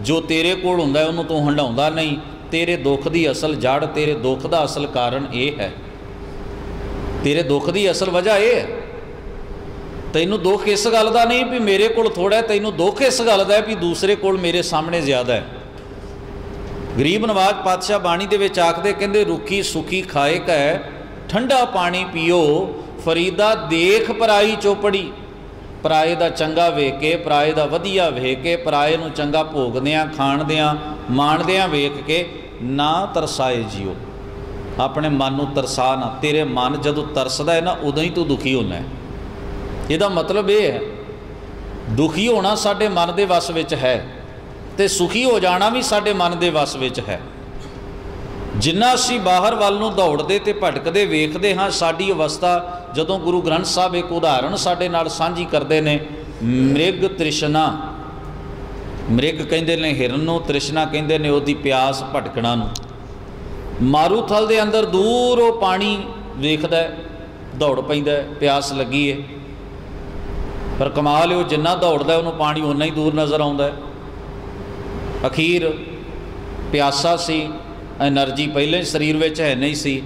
ਜੋ ਤੇਰੇ ਕੋਲ ਹੁੰਦਾ ਉਹਨੂੰ ਤੂੰ ਹੰਡਾਉਂਦਾ ਨਹੀਂ। ਤੇਰੇ ਦੁੱਖ ਦੀ ਅਸਲ ਜੜ, ਤੇਰੇ ਦੁੱਖ ਦਾ ਅਸਲ ਕਾਰਨ ਇਹ ਹੈ। ਤੇਰੇ ਦੁੱਖ ਦੀ ਅਸਲ ਵਜ੍ਹਾ ਇਹ ਹੈ ਤੈਨੂੰ ਦੁੱਖ ਇਸ ਗੱਲ ਦਾ ਨਹੀਂ ਵੀ ਮੇਰੇ ਕੋਲ ਥੋੜਾ ਤੈਨੂੰ ਦੁੱਖ ਇਸ ਗੱਲ ਦਾ ਵੀ ਦੂਸਰੇ ਕੋਲ ਮੇਰੇ ਸਾਹਮਣੇ ਜ਼ਿਆਦਾ ਹੈ। ਗਰੀਬ ਨਵਾਜ ਪਾਤਸ਼ਾਹ ਬਾਣੀ ਦੇ ਵਿੱਚ ਆਖਦੇ ਕਹਿੰਦੇ, ਰੁੱਖੀ ਸੁਖੀ ਖਾਏ ਕੈ, ਠੰਡਾ ਪਾਣੀ ਪੀਓ, ਫਰੀਦਾ ਦੇਖ ਪਰਾਈ ਚੋਪੜੀ। ਪਰਾਏ ਦਾ ਚੰਗਾ ਵੇਖ ਕੇ ਪਰਾਏ ਦਾ ਵਧੀਆ ਵੇਖ ਕੇ ਪਰਾਏ ਨੂੰ ਚੰਗਾ ਭੋਗਦਿਆਂ, ਖਾਣਦਿਆਂ, ਮਾਣਦਿਆਂ ਵੇਖ ਕੇ ਨਾ ਤਰਸਾਏ ਜਿਓ। ਆਪਣੇ ਮਨ ਨੂੰ ਤਰਸਾ ਨਾ, ਤੇਰੇ ਮਨ ਜਦੋਂ ਤਰਸਦਾ ਹੈ ਨਾ, ਉਦੋਂ ਹੀ ਤੂੰ ਦੁਖੀ ਹੁੰਦਾ ਹੈ। ਇਹਦਾ ਮਤਲਬ ਇਹ ਹੈ, ਦੁਖੀ ਹੋਣਾ ਸਾਡੇ ਮਨ ਦੇ ਵਸ ਵਿੱਚ ਹੈ ਤੇ ਸੁਖੀ ਹੋ ਜਾਣਾ ਵੀ ਸਾਡੇ ਮਨ ਦੇ ਵਸ ਵਿੱਚ ਹੈ। ਜਿੰਨਾ ਅਸੀਂ ਬਾਹਰ ਵੱਲ ਨੂੰ ਦੌੜਦੇ ਤੇ ਭਟਕਦੇ ਵੇਖਦੇ ਹਾਂ, ਸਾਡੀ ਅਵਸਥਾ ਜਦੋਂ ਗੁਰੂ ਗ੍ਰੰਥ ਸਾਹਿਬ ਇੱਕ ਉਦਾਹਰਣ ਸਾਡੇ ਨਾਲ ਸਾਂਝੀ ਕਰਦੇ ਨੇ, ਮ੍ਰਿਗ ਤ੍ਰਿਸ਼ਨਾ। ਮ੍ਰਿਗ ਕਹਿੰਦੇ ਨੇ ਹਿਰਨ ਨੂੰ ਤ੍ਰਿਸ਼ਨਾ ਕਹਿੰਦੇ ਨੇ ਉਹਦੀ ਪਿਆਸ ਭਟਕਣਾ ਨੂੰ। ਮਾਰੂਥਲ ਦੇ ਅੰਦਰ ਦੂਰ ਉਹ ਪਾਣੀ ਵੇਖਦਾ ਦੌੜ ਪੈਂਦਾ ਪਿਆਸ ਲੱਗੀ ਏ ਪਰ ਕਮਾਲ ਉਹ ਜਿੰਨਾ ਦੌੜਦਾ ਉਹਨੂੰ ਪਾਣੀ ਉਨਾ ਹੀ ਦੂਰ ਨਜ਼ਰ ਆਉਂਦਾ ਅਖੀਰ ਪਿਆਸਾ ਸੀ એનર્ਜੀ ਪਹਿਲੇ ਸਰੀਰ ਵਿੱਚ ਹੈ ਨਹੀਂ ਸੀ।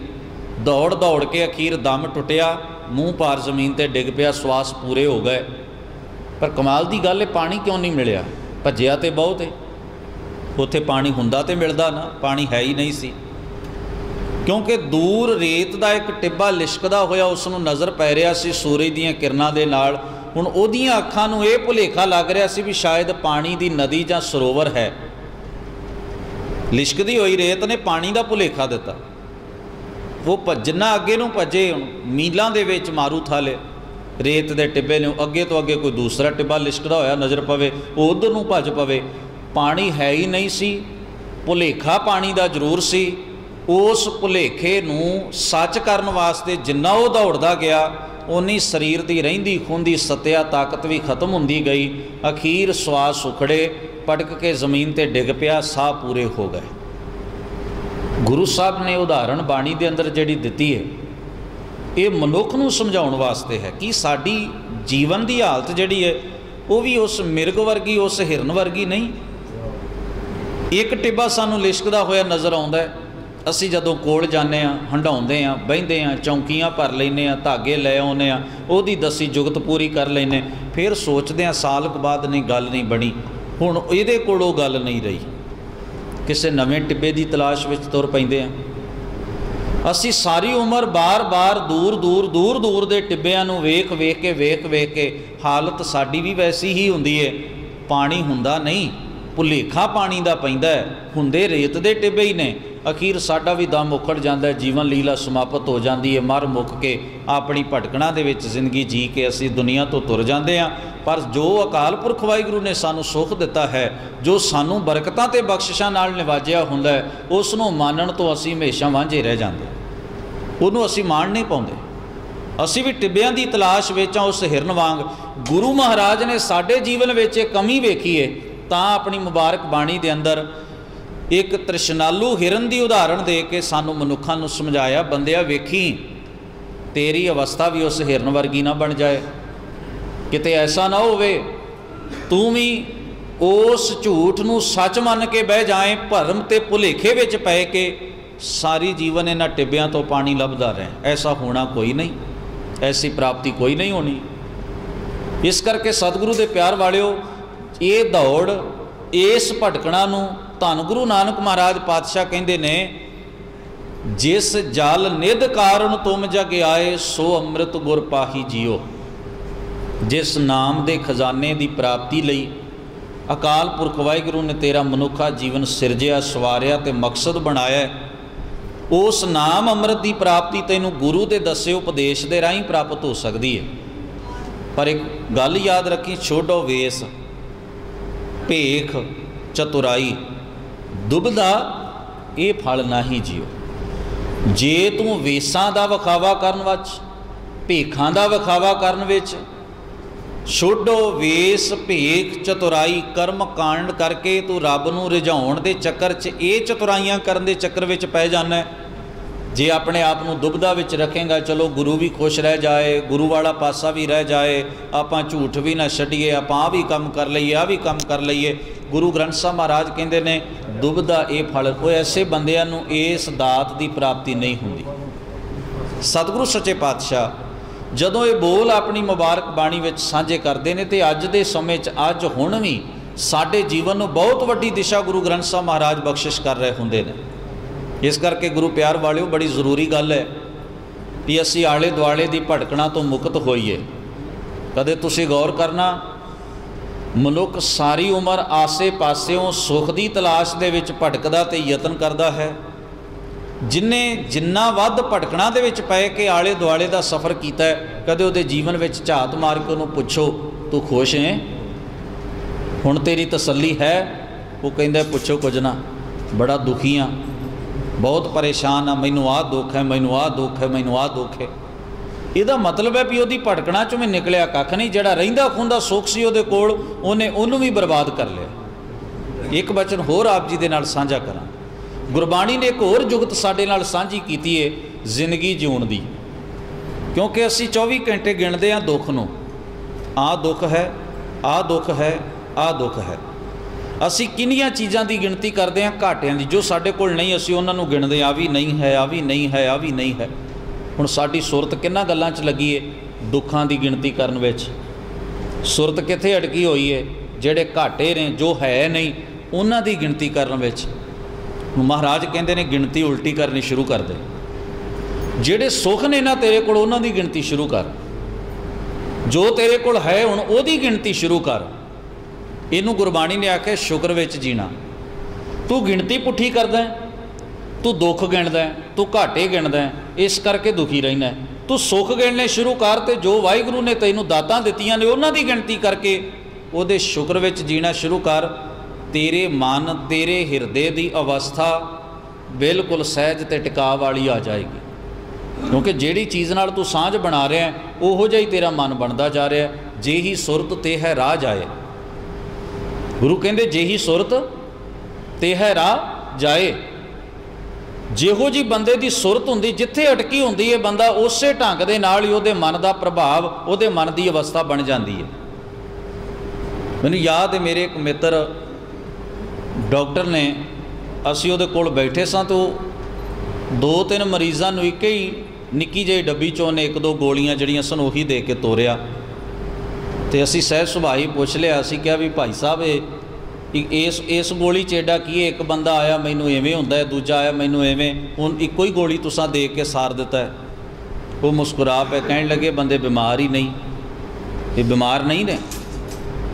ਦੌੜ ਦੌੜ ਕੇ ਅਖੀਰ ਦਮ ਟੁੱਟਿਆ, ਮੂੰਹ ਪਾਰ ਜ਼ਮੀਨ ਤੇ ਡਿੱਗ ਪਿਆ, ਸਵਾਸ ਪੂਰੇ ਹੋ ਗਏ। ਪਰ ਕਮਾਲ ਦੀ ਗੱਲ ਹੈ, ਪਾਣੀ ਕਿਉਂ ਨਹੀਂ ਮਿਲਿਆ? ਭੱਜਿਆ ਤੇ ਬਹੁਤ ਹੈ ਉੱਥੇ ਪਾਣੀ ਹੁੰਦਾ ਤੇ ਮਿਲਦਾ ਨਾ, ਪਾਣੀ ਹੈ ਹੀ ਨਹੀਂ ਸੀ। ਕਿਉਂਕਿ ਦੂਰ ਰੇਤ ਦਾ ਇੱਕ ਟਿੱਬਾ ਲਿਸ਼ਕਦਾ ਹੋਇਆ ਉਸ ਨੂੰ ਨਜ਼ਰ ਪੈ ਰਿਹਾ ਸੀ, ਸੂਰਜ ਦੀਆਂ ਕਿਰਨਾਂ ਦੇ ਨਾਲ। ਹੁਣ ਉਹਦੀਆਂ ਅੱਖਾਂ ਨੂੰ ਇਹ ਭੁਲੇਖਾ ਲੱਗ ਰਿਹਾ ਸੀ ਵੀ ਸ਼ਾਇਦ ਪਾਣੀ ਦੀ ਨਦੀ ਜਾਂ ਸਰੋਵਰ ਹੈ। ਲਿਸ਼ਕਦੀ ਹੋਈ ਰੇਤ ਨੇ ਪਾਣੀ ਦਾ ਭੁਲੇਖਾ ਦਿੱਤਾ। ਉਹ ਭੱਜਣਾ ਅੱਗੇ ਨੂੰ ਭੱਜੇ ਮੀਲਾਂ ਦੇ ਵਿੱਚ ਮਾਰੂ ਥਾਲੇ। ਰੇਤ ਦੇ ਟਿੱਬੇ ਨੂੰ ਅੱਗੇ ਤੋਂ ਅੱਗੇ ਕੋਈ ਦੂਸਰਾ ਟਿੱਬਾ ਲਿਸ਼ਕਦਾ ਹੋਇਆ ਨਜ਼ਰ ਪਵੇ, ਉਹ ਉਧਰ ਨੂੰ ਭੱਜ ਪਵੇ। ਪਾਣੀ ਹੈ ਹੀ ਨਹੀਂ ਸੀ, ਭੁਲੇਖਾ ਪਾਣੀ ਦਾ ਜ਼ਰੂਰ ਸੀ। ਉਸ ਭੁਲੇਖੇ ਨੂੰ ਸੱਚ ਕਰਨ ਵਾਸਤੇ ਜਿੰਨਾ ਉਹ ਦੌੜਦਾ ਗਿਆ ਉਨੀ ਸਰੀਰ ਦੀ ਰਹਿੰਦੀ ਖੁੰਦੀ ਸਤਿਆ ਤਾਕਤ ਵੀ ਖਤਮ ਹੁੰਦੀ ਗਈ। ਅਖੀਰ ਸਵਾਸ ਉਖੜੇ, ਪਟਕ ਕੇ ਜ਼ਮੀਨ ਤੇ ਡਿੱਗ ਪਿਆ, ਸਾਹ ਪੂਰੇ ਹੋ ਗਏ। ਗੁਰੂ ਸਾਹਿਬ ਨੇ ਉਦਾਹਰਣ ਬਾਣੀ ਦੇ ਅੰਦਰ ਜਿਹੜੀ ਦਿੱਤੀ ਹੈ, ਇਹ ਮਨੁੱਖ ਨੂੰ ਸਮਝਾਉਣ ਵਾਸਤੇ ਹੈ ਕਿ ਸਾਡੀ ਜੀਵਨ ਦੀ ਹਾਲਤ ਜਿਹੜੀ ਹੈ, ਉਹ ਵੀ ਉਸ ਮਿਰਗ ਵਰਗੀ, ਉਸ ਹਿਰਨ ਵਰਗੀ ਨਹੀਂ। ਇੱਕ ਟਿੱਬਾ ਸਾਨੂੰ ਲਿਸ਼ਕਦਾ ਹੋਇਆ ਨਜ਼ਰ ਆਉਂਦਾ ਹੈ। ਅਸੀਂ ਜਦੋਂ ਕੋਲ ਜਾਂਦੇ ਆ ਹੰਡਾਉਂਦੇ ਆ ਬਹਿੰਦੇ ਆ ਚੌਂਕੀਆਂ ਭਰ ਲੈਨੇ ਆ ਧਾਗੇ ਲੈ ਆਉਨੇ ਆ ਉਹਦੀ ਦਸੀ ਜੁਗਤ ਪੂਰੀ ਕਰ ਲੈਨੇ ਫਿਰ ਸੋਚਦੇ ਆ ਸਾਲ ਕੁ ਬਾਅਦ ਨਹੀਂ, ਗੱਲ ਨਹੀਂ ਬਣੀ। ਹੁਣ ਇਹਦੇ ਕੋਲ ਉਹ ਗੱਲ ਨਹੀਂ ਰਹੀ। ਕਿਸੇ ਨਵੇਂ ਟਿੱਬੇ ਦੀ ਤਲਾਸ਼ ਵਿੱਚ ਤੁਰ ਪੈਂਦੇ ਆ ਅਸੀਂ ਸਾਰੀ ਉਮਰ ਬਾਰ-ਬਾਰ ਦੂਰ-ਦੂਰ ਦੂਰ-ਦੂਰ ਦੇ ਟਿੱਬਿਆਂ ਨੂੰ ਵੇਖ ਵੇਖ ਕੇ, ਵੇਖ ਵੇਖ ਕੇ ਹਾਲਤ ਸਾਡੀ ਵੀ ਵੈਸੀ ਹੀ ਹੁੰਦੀ ਏ ਪਾਣੀ ਹੁੰਦਾ ਨਹੀਂ, ਭੁਲੇਖਾ ਪਾਣੀ ਦਾ ਪੈਂਦਾ ਹੁੰਦੇ ਰੇਤ ਦੇ ਟਿੱਬੇ ਹੀ ਨੇ। ਅਖੀਰ ਸਾਡਾ ਵੀ ਦਮ ਉਖੜ ਜਾਂਦਾ ਜੀਵਨ ਲੀਲਾ ਸਮਾਪਤ ਹੋ ਜਾਂਦੀ ਹੈ, ਮਰ ਮੁੱਕ ਕੇ ਆਪਣੀ ਭਟਕਣਾ ਦੇ ਵਿੱਚ ਜ਼ਿੰਦਗੀ ਜੀ ਕੇ ਅਸੀਂ ਦੁਨੀਆ ਤੋਂ ਤੁਰ ਜਾਂਦੇ ਹਾਂ। ਪਰ ਜੋ ਅਕਾਲ ਪੁਰਖ ਵਾਹਿਗੁਰੂ ਨੇ ਸਾਨੂੰ ਸੁੱਖ ਦਿੱਤਾ ਹੈ, ਜੋ ਸਾਨੂੰ ਬਰਕਤਾਂ ਤੇ ਬਖਸ਼ਿਸ਼ਾਂ ਨਾਲ ਨਿਵਾਜਿਆ ਹੁੰਦਾ ਹੈ, ਉਸ ਨੂੰ ਮਾਨਣ ਤੋਂ ਅਸੀਂ ਹਮੇਸ਼ਾ ਵਾਂਝੇ ਰਹਿ ਜਾਂਦੇ ਉਹਨੂੰ ਅਸੀਂ ਮਾਣ ਨਹੀਂ ਪਾਉਂਦੇ। ਅਸੀਂ ਵੀ ਟਿੱਬਿਆਂ ਦੀ ਤਲਾਸ਼ ਵਿੱਚ ਆ ਉਸ ਹਿਰਨ ਵਾਂਗ। ਗੁਰੂ ਮਹਾਰਾਜ ਨੇ ਸਾਡੇ ਜੀਵਨ ਵਿੱਚ ਇਹ ਕਮੀ ਵੇਖੀ ਹੈ ਤਾਂ ਆਪਣੀ ਮੁਬਾਰਕ ਬਾਣੀ ਦੇ ਅੰਦਰ ਇੱਕ ਤ੍ਰਿਸ਼ਨਾਲੂ ਹਿਰਨ ਦੀ ਉਦਾਹਰਣ ਦੇ ਕੇ ਸਾਨੂੰ ਮਨੁੱਖਾਂ ਨੂੰ ਸਮਝਾਇਆ, ਬੰਦਿਆ ਵੇਖੀ, ਤੇਰੀ ਅਵਸਥਾ ਵੀ ਉਸ ਹਿਰਨ ਵਰਗੀ ਨਾ ਬਣ ਜਾਏ। ਕਿਤੇ ਐਸਾ ਨਾ ਹੋਵੇ, ਤੂੰ ਵੀ ਉਸ ਝੂਠ ਨੂੰ ਸੱਚ ਮੰਨ ਕੇ ਬਹਿ ਜਾਏ, ਭਰਮ ਤੇ ਭੁਲੇਖੇ ਵਿੱਚ ਪੈ ਕੇ ਸਾਰੀ ਜੀਵਨ ਇਹਨਾਂ ਟਿੱਬਿਆਂ ਤੋਂ ਪਾਣੀ ਲੱਭਦਾ ਰਹੇ। ਐਸਾ ਹੋਣਾ ਕੋਈ ਨਹੀਂ, ਐਸੀ ਪ੍ਰਾਪਤੀ ਕੋਈ ਨਹੀਂ ਹੋਣੀ। ਇਸ ਕਰਕੇ ਸਤਿਗੁਰੂ ਦੇ ਪਿਆਰ ਵਾਲਿਓ, ਇਹ ਦੌੜ, ਇਸ ਭਟਕਣਾ ਨੂੰ ਧੰਨ ਗੁਰੂ ਨਾਨਕ ਮਹਾਰਾਜ ਪਾਤਸ਼ਾਹ ਕਹਿੰਦੇ ਨੇ, ਜਿਸ ਜਲ ਨਿਧ ਕਾਰਨ ਤੁਮ ਜਗ ਆਏ, ਸੋ ਅੰਮ੍ਰਿਤ ਗੁਰ ਪਾਹੀ ਜੀਓ। ਜਿਸ ਨਾਮ ਦੇ ਖਜ਼ਾਨੇ ਦੀ ਪ੍ਰਾਪਤੀ ਲਈ ਅਕਾਲ ਪੁਰਖ ਵਾਹਿਗੁਰੂ ਨੇ ਤੇਰਾ ਮਨੁੱਖਾ ਜੀਵਨ ਸਿਰਜਿਆ, ਸਵਾਰਿਆ ਤੇ ਮਕਸਦ ਬਣਾਇਆ ਉਸ ਨਾਮ ਅੰਮ੍ਰਿਤ ਦੀ ਪ੍ਰਾਪਤੀ ਤੈਨੂੰ ਗੁਰੂ ਦੇ ਦੱਸੇ ਉਪਦੇਸ਼ ਦੇ ਰਾਹੀਂ ਪ੍ਰਾਪਤ ਹੋ ਸਕਦੀ ਹੈ। ਪਰ ਇੱਕ ਗੱਲ ਯਾਦ ਰੱਖੀ, ਛੋਡੋ ਵੇਸ, ਭੇਖ, ਚਤੁਰਾਈ। ਦੁਬਦਾ ਇਹ ਫਲ ਨਹੀਂ ਜਿਓ। ਜੇ ਤੂੰ ਵੇਸਾਂ ਦਾ ਵਿਖਾਵਾ ਕਰਨ ਵਿੱਚ, ਭੇਖਾਂ ਦਾ ਵਿਖਾਵਾ ਕਰਨ ਵਿੱਚ, ਛੋਡੋ ਵੇਸ, ਭੇਖ, ਚਤੁਰਾਈ, ਕਰਮ ਕਾਂਡ ਕਰਕੇ ਤੂੰ ਰੱਬ ਨੂੰ ਰਿਝਾਉਣ ਦੇ ਚੱਕਰ 'ਚ, ਇਹ ਚਤੁਰਾਈਆਂ ਕਰਨ ਦੇ ਚੱਕਰ ਵਿੱਚ ਪੈ ਜਾਣਾ ਜੇ ਆਪਣੇ ਆਪ ਨੂੰ ਦੁਬਦਾ ਵਿੱਚ ਰੱਖੇਗਾ, ਚਲੋ ਗੁਰੂ ਵੀ ਖੁਸ਼ ਰਹਿ ਜਾਏ, ਗੁਰੂ ਵਾਲਾ ਪਾਸਾ ਵੀ ਰਹਿ ਜਾਏ, ਆਪਾਂ ਝੂਠ ਵੀ ਨਾ ਛੱਡੀਏ, ਆਪਾਂ ਆ ਵੀ ਕੰਮ ਕਰ ਲਈਏ ਆ ਵੀ ਕੰਮ ਕਰ ਲਈਏ। ਗੁਰੂ ਗ੍ਰੰਥ ਸਾਹਿਬ ਮਹਾਰਾਜ ਕਹਿੰਦੇ ਨੇ ਦੁਬਦਾ ਇਹ ਫਲ ਉਹ ਐਸੇ ਬੰਦਿਆਂ ਨੂੰ ਇਸ ਦਾਤ ਦੀ ਪ੍ਰਾਪਤੀ ਨਹੀਂ ਹੁੰਦੀ। ਸਤਿਗੁਰੂ ਸੱਚੇ ਪਾਤਸ਼ਾਹ, ਜਦੋਂ ਇਹ ਬੋਲ ਆਪਣੀ ਮੁਬਾਰਕ ਬਾਣੀ ਵਿੱਚ ਸਾਂਝੇ ਕਰਦੇ ਨੇ, ਤੇ ਅੱਜ ਦੇ ਸਮੇਂ 'ਚ, ਅੱਜ ਹੁਣ ਵੀ ਸਾਡੇ ਜੀਵਨ ਨੂੰ ਬਹੁਤ ਵੱਡੀ ਦਿਸ਼ਾ ਗੁਰੂ ਗ੍ਰੰਥ ਸਾਹਿਬ ਮਹਾਰਾਜ ਬਖਸ਼ਿਸ਼ ਕਰ ਰਹੇ ਹੁੰਦੇ ਨੇ। ਇਸ ਕਰਕੇ ਗੁਰੂ ਪਿਆਰ ਵਾਲਿਓ, ਬੜੀ ਜ਼ਰੂਰੀ ਗੱਲ ਹੈ ਕਿ ਅਸੀਂ ਆਲੇ ਦੁਆਲੇ ਦੀ ਭਟਕਣਾ ਤੋਂ ਮੁਕਤ ਹੋਈਏ। ਕਦੇ ਤੁਸੀਂ ਗੌਰ ਕਰਨਾ, ਮਨੁੱਖ ਸਾਰੀ ਉਮਰ ਆਸੇ-ਪਾਸਿਓਂ ਸੁੱਖ ਦੀ ਤਲਾਸ਼ ਦੇ ਵਿੱਚ ਭਟਕਦਾ ਤੇ ਯਤਨ ਕਰਦਾ ਹੈ। ਜਿਨੇ, ਜਿੰਨਾ ਵੱਧ ਭਟਕਣਾ ਦੇ ਵਿੱਚ ਪੈ ਕੇ ਆਲੇ ਦੁਆਲੇ ਦਾ ਸਫ਼ਰ ਕੀਤਾ ਕਦੇ ਉਹਦੇ ਜੀਵਨ ਵਿੱਚ ਝਾਤ ਮਾਰ ਕੇ ਉਹਨੂੰ ਪੁੱਛੋ, ਤੂੰ ਖੁਸ਼ ਹੈ? ਹੁਣ ਤੇਰੀ ਤਸੱਲੀ ਹੈ, ਉਹ ਕਹਿੰਦਾ, ਪੁੱਛੋ ਕੁਝ ਨਾ, ਬੜਾ ਦੁਖੀ ਆ। ਬਹੁਤ ਪਰੇਸ਼ਾਨ ਆ, ਮੈਨੂੰ ਆਹ ਦੁੱਖ ਹੈ, ਮੈਨੂੰ ਆਹ ਦੁੱਖ ਹੈ, ਮੈਨੂੰ ਆਹ ਦੁੱਖ ਹੈ। ਇਹਦਾ ਮਤਲਬ ਹੈ ਵੀ ਉਹਦੀ ਭਟਕਣਾ ਚੋਂ ਵੀ ਨਿਕਲਿਆ ਕੱਖ ਨਹੀਂ, ਜਿਹੜਾ ਰਹਿੰਦਾ ਖੁੰਦਾ ਸੁੱਖ ਸੀ ਉਹਦੇ ਕੋਲ, ਉਹਨੇ ਉਹਨੂੰ ਵੀ ਬਰਬਾਦ ਕਰ ਲਿਆ। ਇੱਕ ਬਚਨ ਹੋਰ ਆਪ ਜੀ ਦੇ ਨਾਲ ਸਾਂਝਾ ਕਰਾਂ। ਗੁਰਬਾਣੀ ਨੇ ਇੱਕ ਹੋਰ ਜੁਗਤ ਸਾਡੇ ਨਾਲ ਸਾਂਝੀ ਕੀਤੀ ਏ, ਜ਼ਿੰਦਗੀ ਜਿਉਣ ਦੀ। ਕਿਉਂਕਿ ਅਸੀਂ 24 ਘੰਟੇ ਗਿਣਦੇ ਆਂ ਦੁੱਖ ਨੂੰ। ਆਹ ਦੁੱਖ ਹੈ, ਆਹ ਦੁੱਖ ਹੈ, ਆਹ ਦੁੱਖ ਹੈ। ਅਸੀਂ ਕਿੰਨੀਆਂ ਚੀਜ਼ਾਂ ਦੀ ਗਿਣਤੀ ਕਰਦੇ ਹਾਂ ਘਾਟਿਆਂ ਦੀ, ਜੋ ਸਾਡੇ ਕੋਲ ਨਹੀਂ, ਅਸੀਂ ਉਹਨਾਂ ਨੂੰ ਗਿਣਦੇ ਆ ਵੀ ਨਹੀਂ ਹੈ, ਆ ਵੀ ਨਹੀਂ ਹੈ, ਆ ਵੀ ਨਹੀਂ ਹੈ। ਹੁਣ ਸਾਡੀ ਸੁਰਤ ਕਿੰਨਾ ਗੱਲਾਂ 'ਚ ਲੱਗੀ ਏ? ਦੁੱਖਾਂ ਦੀ ਗਿਣਤੀ ਕਰਨ ਵਿੱਚ। ਸੁਰਤ ਕਿੱਥੇ ਅਟਕੀ ਹੋਈ ਏ? ਜਿਹੜੇ ਘਾਟੇ ਨੇ, ਜੋ ਹੈ ਨਹੀਂ, ਉਹਨਾਂ ਦੀ ਗਿਣਤੀ ਕਰਨ ਵਿੱਚ। ਮਹਾਰਾਜ ਕਹਿੰਦੇ ਨੇ, ਗਿਣਤੀ ਉਲਟੀ ਕਰਨੀ ਸ਼ੁਰੂ ਕਰ ਦੇ। ਜਿਹੜੇ ਸੁੱਖ ਨੇ ਨਾ ਤੇਰੇ ਕੋਲ, ਉਹਨਾਂ ਦੀ ਗਿਣਤੀ ਸ਼ੁਰੂ ਕਰ। ਜੋ ਤੇਰੇ ਕੋਲ ਹੈ, ਹੁਣ ਉਹਦੀ ਗਿਣਤੀ ਸ਼ੁਰੂ ਕਰ। ਇਹਨੂੰ ਗੁਰਬਾਣੀ ਨੇ ਆਖਿਆ ਸ਼ੁਕਰ ਵਿੱਚ ਜੀਣਾ। ਤੂੰ ਗਿਣਤੀ ਪੁੱਠੀ ਕਰਦਾ ਤੂੰ ਦੁੱਖ ਗਿਣਦਾ ਤੂੰ ਘਾਟੇ ਗਿਣਦਾ ਇਸ ਕਰਕੇ ਦੁਖੀ ਰਹਿਣਾ ਤੂੰ ਸੁੱਖ ਗਿਣਨੇ ਸ਼ੁਰੂ ਕਰ ਤੇ ਜੋ ਵਾਹਿਗੁਰੂ ਨੇ ਤੈਨੂੰ ਦਾਤਾਂ ਦਿੱਤੀਆਂ ਨੇ ਉਹਨਾਂ ਦੀ ਗਿਣਤੀ ਕਰਕੇ ਉਹਦੇ ਸ਼ੁਕਰ ਵਿੱਚ ਜੀਣਾ ਸ਼ੁਰੂ ਕਰ। ਤੇਰੇ ਮਨ, ਤੇਰੇ ਹਿਰਦੇ ਦੀ ਅਵਸਥਾ ਬਿਲਕੁਲ ਸਹਿਜ ਤੇ ਟਿਕਾਅ ਵਾਲੀ ਆ ਜਾਏਗੀ। ਕਿਉਂਕਿ ਜਿਹੜੀ ਚੀਜ਼ ਨਾਲ ਤੂੰ ਸਾਂਝ ਬਣਾ ਰਿਹਾ ਉਹੋ ਜਿਹਾ ਹੀ ਤੇਰਾ ਮਨ ਬਣਦਾ ਜਾ ਰਿਹਾ ਜੇ ਹੀ ਸੁਰਤ ਤੇ ਹੈ, ਰਾਹ ਜਾਏ। ਗੁਰੂ ਕਹਿੰਦੇ ਜਿਹੀ ਸੁਰਤ ਤੇ ਹੈ ਰਾਹ, ਜਾਏ। ਜਿਹੋ ਜੀ ਬੰਦੇ ਦੀ ਸੁਰਤ ਹੁੰਦੀ, ਜਿੱਥੇ ਅਟਕੀ ਹੁੰਦੀ ਹੈ ਬੰਦਾ, ਉਸੇ ਢੰਗ ਦੇ ਨਾਲ ਹੀ ਉਹਦੇ ਮਨ ਦਾ ਪ੍ਰਭਾਵ, ਉਹਦੇ ਮਨ ਦੀ ਅਵਸਥਾ ਬਣ ਜਾਂਦੀ ਹੈ ਮੈਨੂੰ ਯਾਦ ਹੈ ਮੇਰੇ ਇੱਕ ਮਿੱਤਰ ਡਾਕਟਰ ਨੇ, ਅਸੀਂ ਉਹਦੇ ਕੋਲ ਬੈਠੇ ਸਾਂ ਤਾਂ ਉਹ ਦੋ ਤਿੰਨ ਮਰੀਜ਼ਾਂ ਨੂੰ ਇੱਕ ਹੀ ਨਿੱਕੀ ਜਿਹੀ ਡੱਬੀ ਚੋਂ ਨੇ ਇੱਕ ਦੋ ਗੋਲੀਆਂ ਜਿਹੜੀਆਂ ਸਨ, ਉਹੀ ਦੇ ਕੇ ਤੋਰਿਆ। ਤੇ ਅਸੀਂ ਸਹਿਜ ਸੁਭਾਈ ਪੁੱਛ ਲਿਆ, ਅਸੀਂ ਕਿਹਾ ਵੀ ਭਾਈ ਸਾਹਿਬ, ਇਹ ਇਸ ਇਸ ਗੋਲੀ ਚ ਏਡਾ ਕੀ ਹੈ? ਇੱਕ ਬੰਦਾ ਆਇਆ, ਮੈਨੂੰ ਐਵੇਂ ਹੁੰਦਾ ਹੈ, ਦੂਜਾ ਆਇਆ, ਮੈਨੂੰ ਐਵੇਂ, ਹੁਣ ਇੱਕੋ ਹੀ ਗੋਲੀ ਤੁਸੀਂ ਦੇ ਕੇ ਸਾਰ ਦਿੱਤਾ ਹੈ। ਉਹ ਮੁਸਕਰਾ ਪਏ ਕਹਿਣ ਲੱਗੇ, ਬੰਦੇ ਬਿਮਾਰ ਹੀ ਨਹੀਂ। ਇਹ ਬਿਮਾਰ ਨਹੀਂ ਨੇ।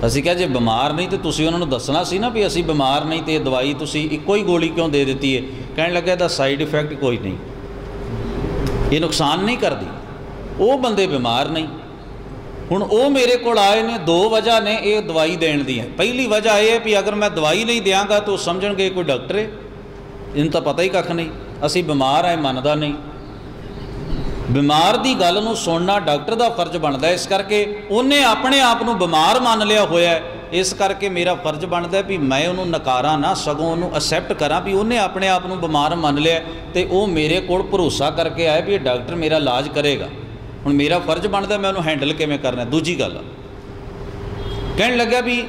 ਅਸੀਂ ਕਿਹਾ, ਜੇ ਬਿਮਾਰ ਨਹੀਂ ਤੇ ਤੁਸੀਂ ਉਹਨਾਂ ਨੂੰ ਦੱਸਣਾ ਸੀ ਨਾ ਵੀ ਅਸੀਂ ਬਿਮਾਰ ਨਹੀਂ ਤੇ ਇਹ ਦਵਾਈ ਤੁਸੀਂ ਇੱਕੋ ਹੀ ਗੋਲੀ ਕਿਉਂ ਦੇ ਦਿੱਤੀ ਹੈ? ਕਹਿਣ ਲੱਗਾ, ਇਹਦਾ ਸਾਈਡ ਇਫੈਕਟ ਕੋਈ ਨਹੀਂ। ਇਹ ਨੁਕਸਾਨ ਨਹੀਂ ਕਰਦੀ। ਉਹ ਬੰਦੇ ਬਿਮਾਰ ਨਹੀਂ। ਹੁਣ ਉਹ ਮੇਰੇ ਕੋਲ ਆਏ ਨੇ, ਦੋ ਵਜ੍ਹਾ ਨੇ ਇਹ ਦਵਾਈ ਦੇਣ ਦੀਆਂ ਪਹਿਲੀ ਵਜ੍ਹਾ ਇਹ ਹੈ ਵੀ ਅਗਰ ਮੈਂ ਦਵਾਈ ਨਹੀਂ ਦਿਆਂਗਾ ਤਾਂ ਉਹ ਸਮਝਣਗੇ ਕੋਈ ਡਾਕਟਰ ਹੈ। ਇਹਨੂੰ ਤਾਂ ਪਤਾ ਹੀ ਕੱਖ ਨਹੀਂ। ਅਸੀਂ ਬਿਮਾਰ ਐ ਮੰਨਦਾ ਨਹੀਂ। ਬਿਮਾਰ ਦੀ ਗੱਲ ਨੂੰ ਸੁਣਨਾ ਡਾਕਟਰ ਦਾ ਫਰਜ਼ ਬਣਦਾ ਇਸ ਕਰਕੇ ਉਹਨੇ ਆਪਣੇ ਆਪ ਨੂੰ ਬਿਮਾਰ ਮੰਨ ਲਿਆ ਹੋਇਆ ਇਸ ਕਰਕੇ ਮੇਰਾ ਫਰਜ਼ ਬਣਦਾ ਵੀ ਮੈਂ ਉਹਨੂੰ ਨਕਾਰਾਂ ਨਾ, ਸਗੋਂ ਉਹਨੂੰ ਅਸੈਪਟ ਕਰਾਂ ਵੀ ਉਹਨੇ ਆਪਣੇ ਆਪ ਨੂੰ ਬਿਮਾਰ ਮੰਨ ਲਿਆ ਤੇ ਉਹ ਮੇਰੇ ਕੋਲ ਭਰੋਸਾ ਕਰਕੇ ਆਇਆ ਵੀ ਇਹ ਡਾਕਟਰ ਮੇਰਾ ਇਲਾਜ ਕਰੇਗਾ। ਹੁਣ ਮੇਰਾ ਫਰਜ਼ ਬਣਦਾ ਮੈਂ ਉਹਨੂੰ ਹੈਂਡਲ ਕਿਵੇਂ ਕਰਨਾ ਦੂਜੀ ਗੱਲ ਕਹਿਣ ਲੱਗਾ ਵੀ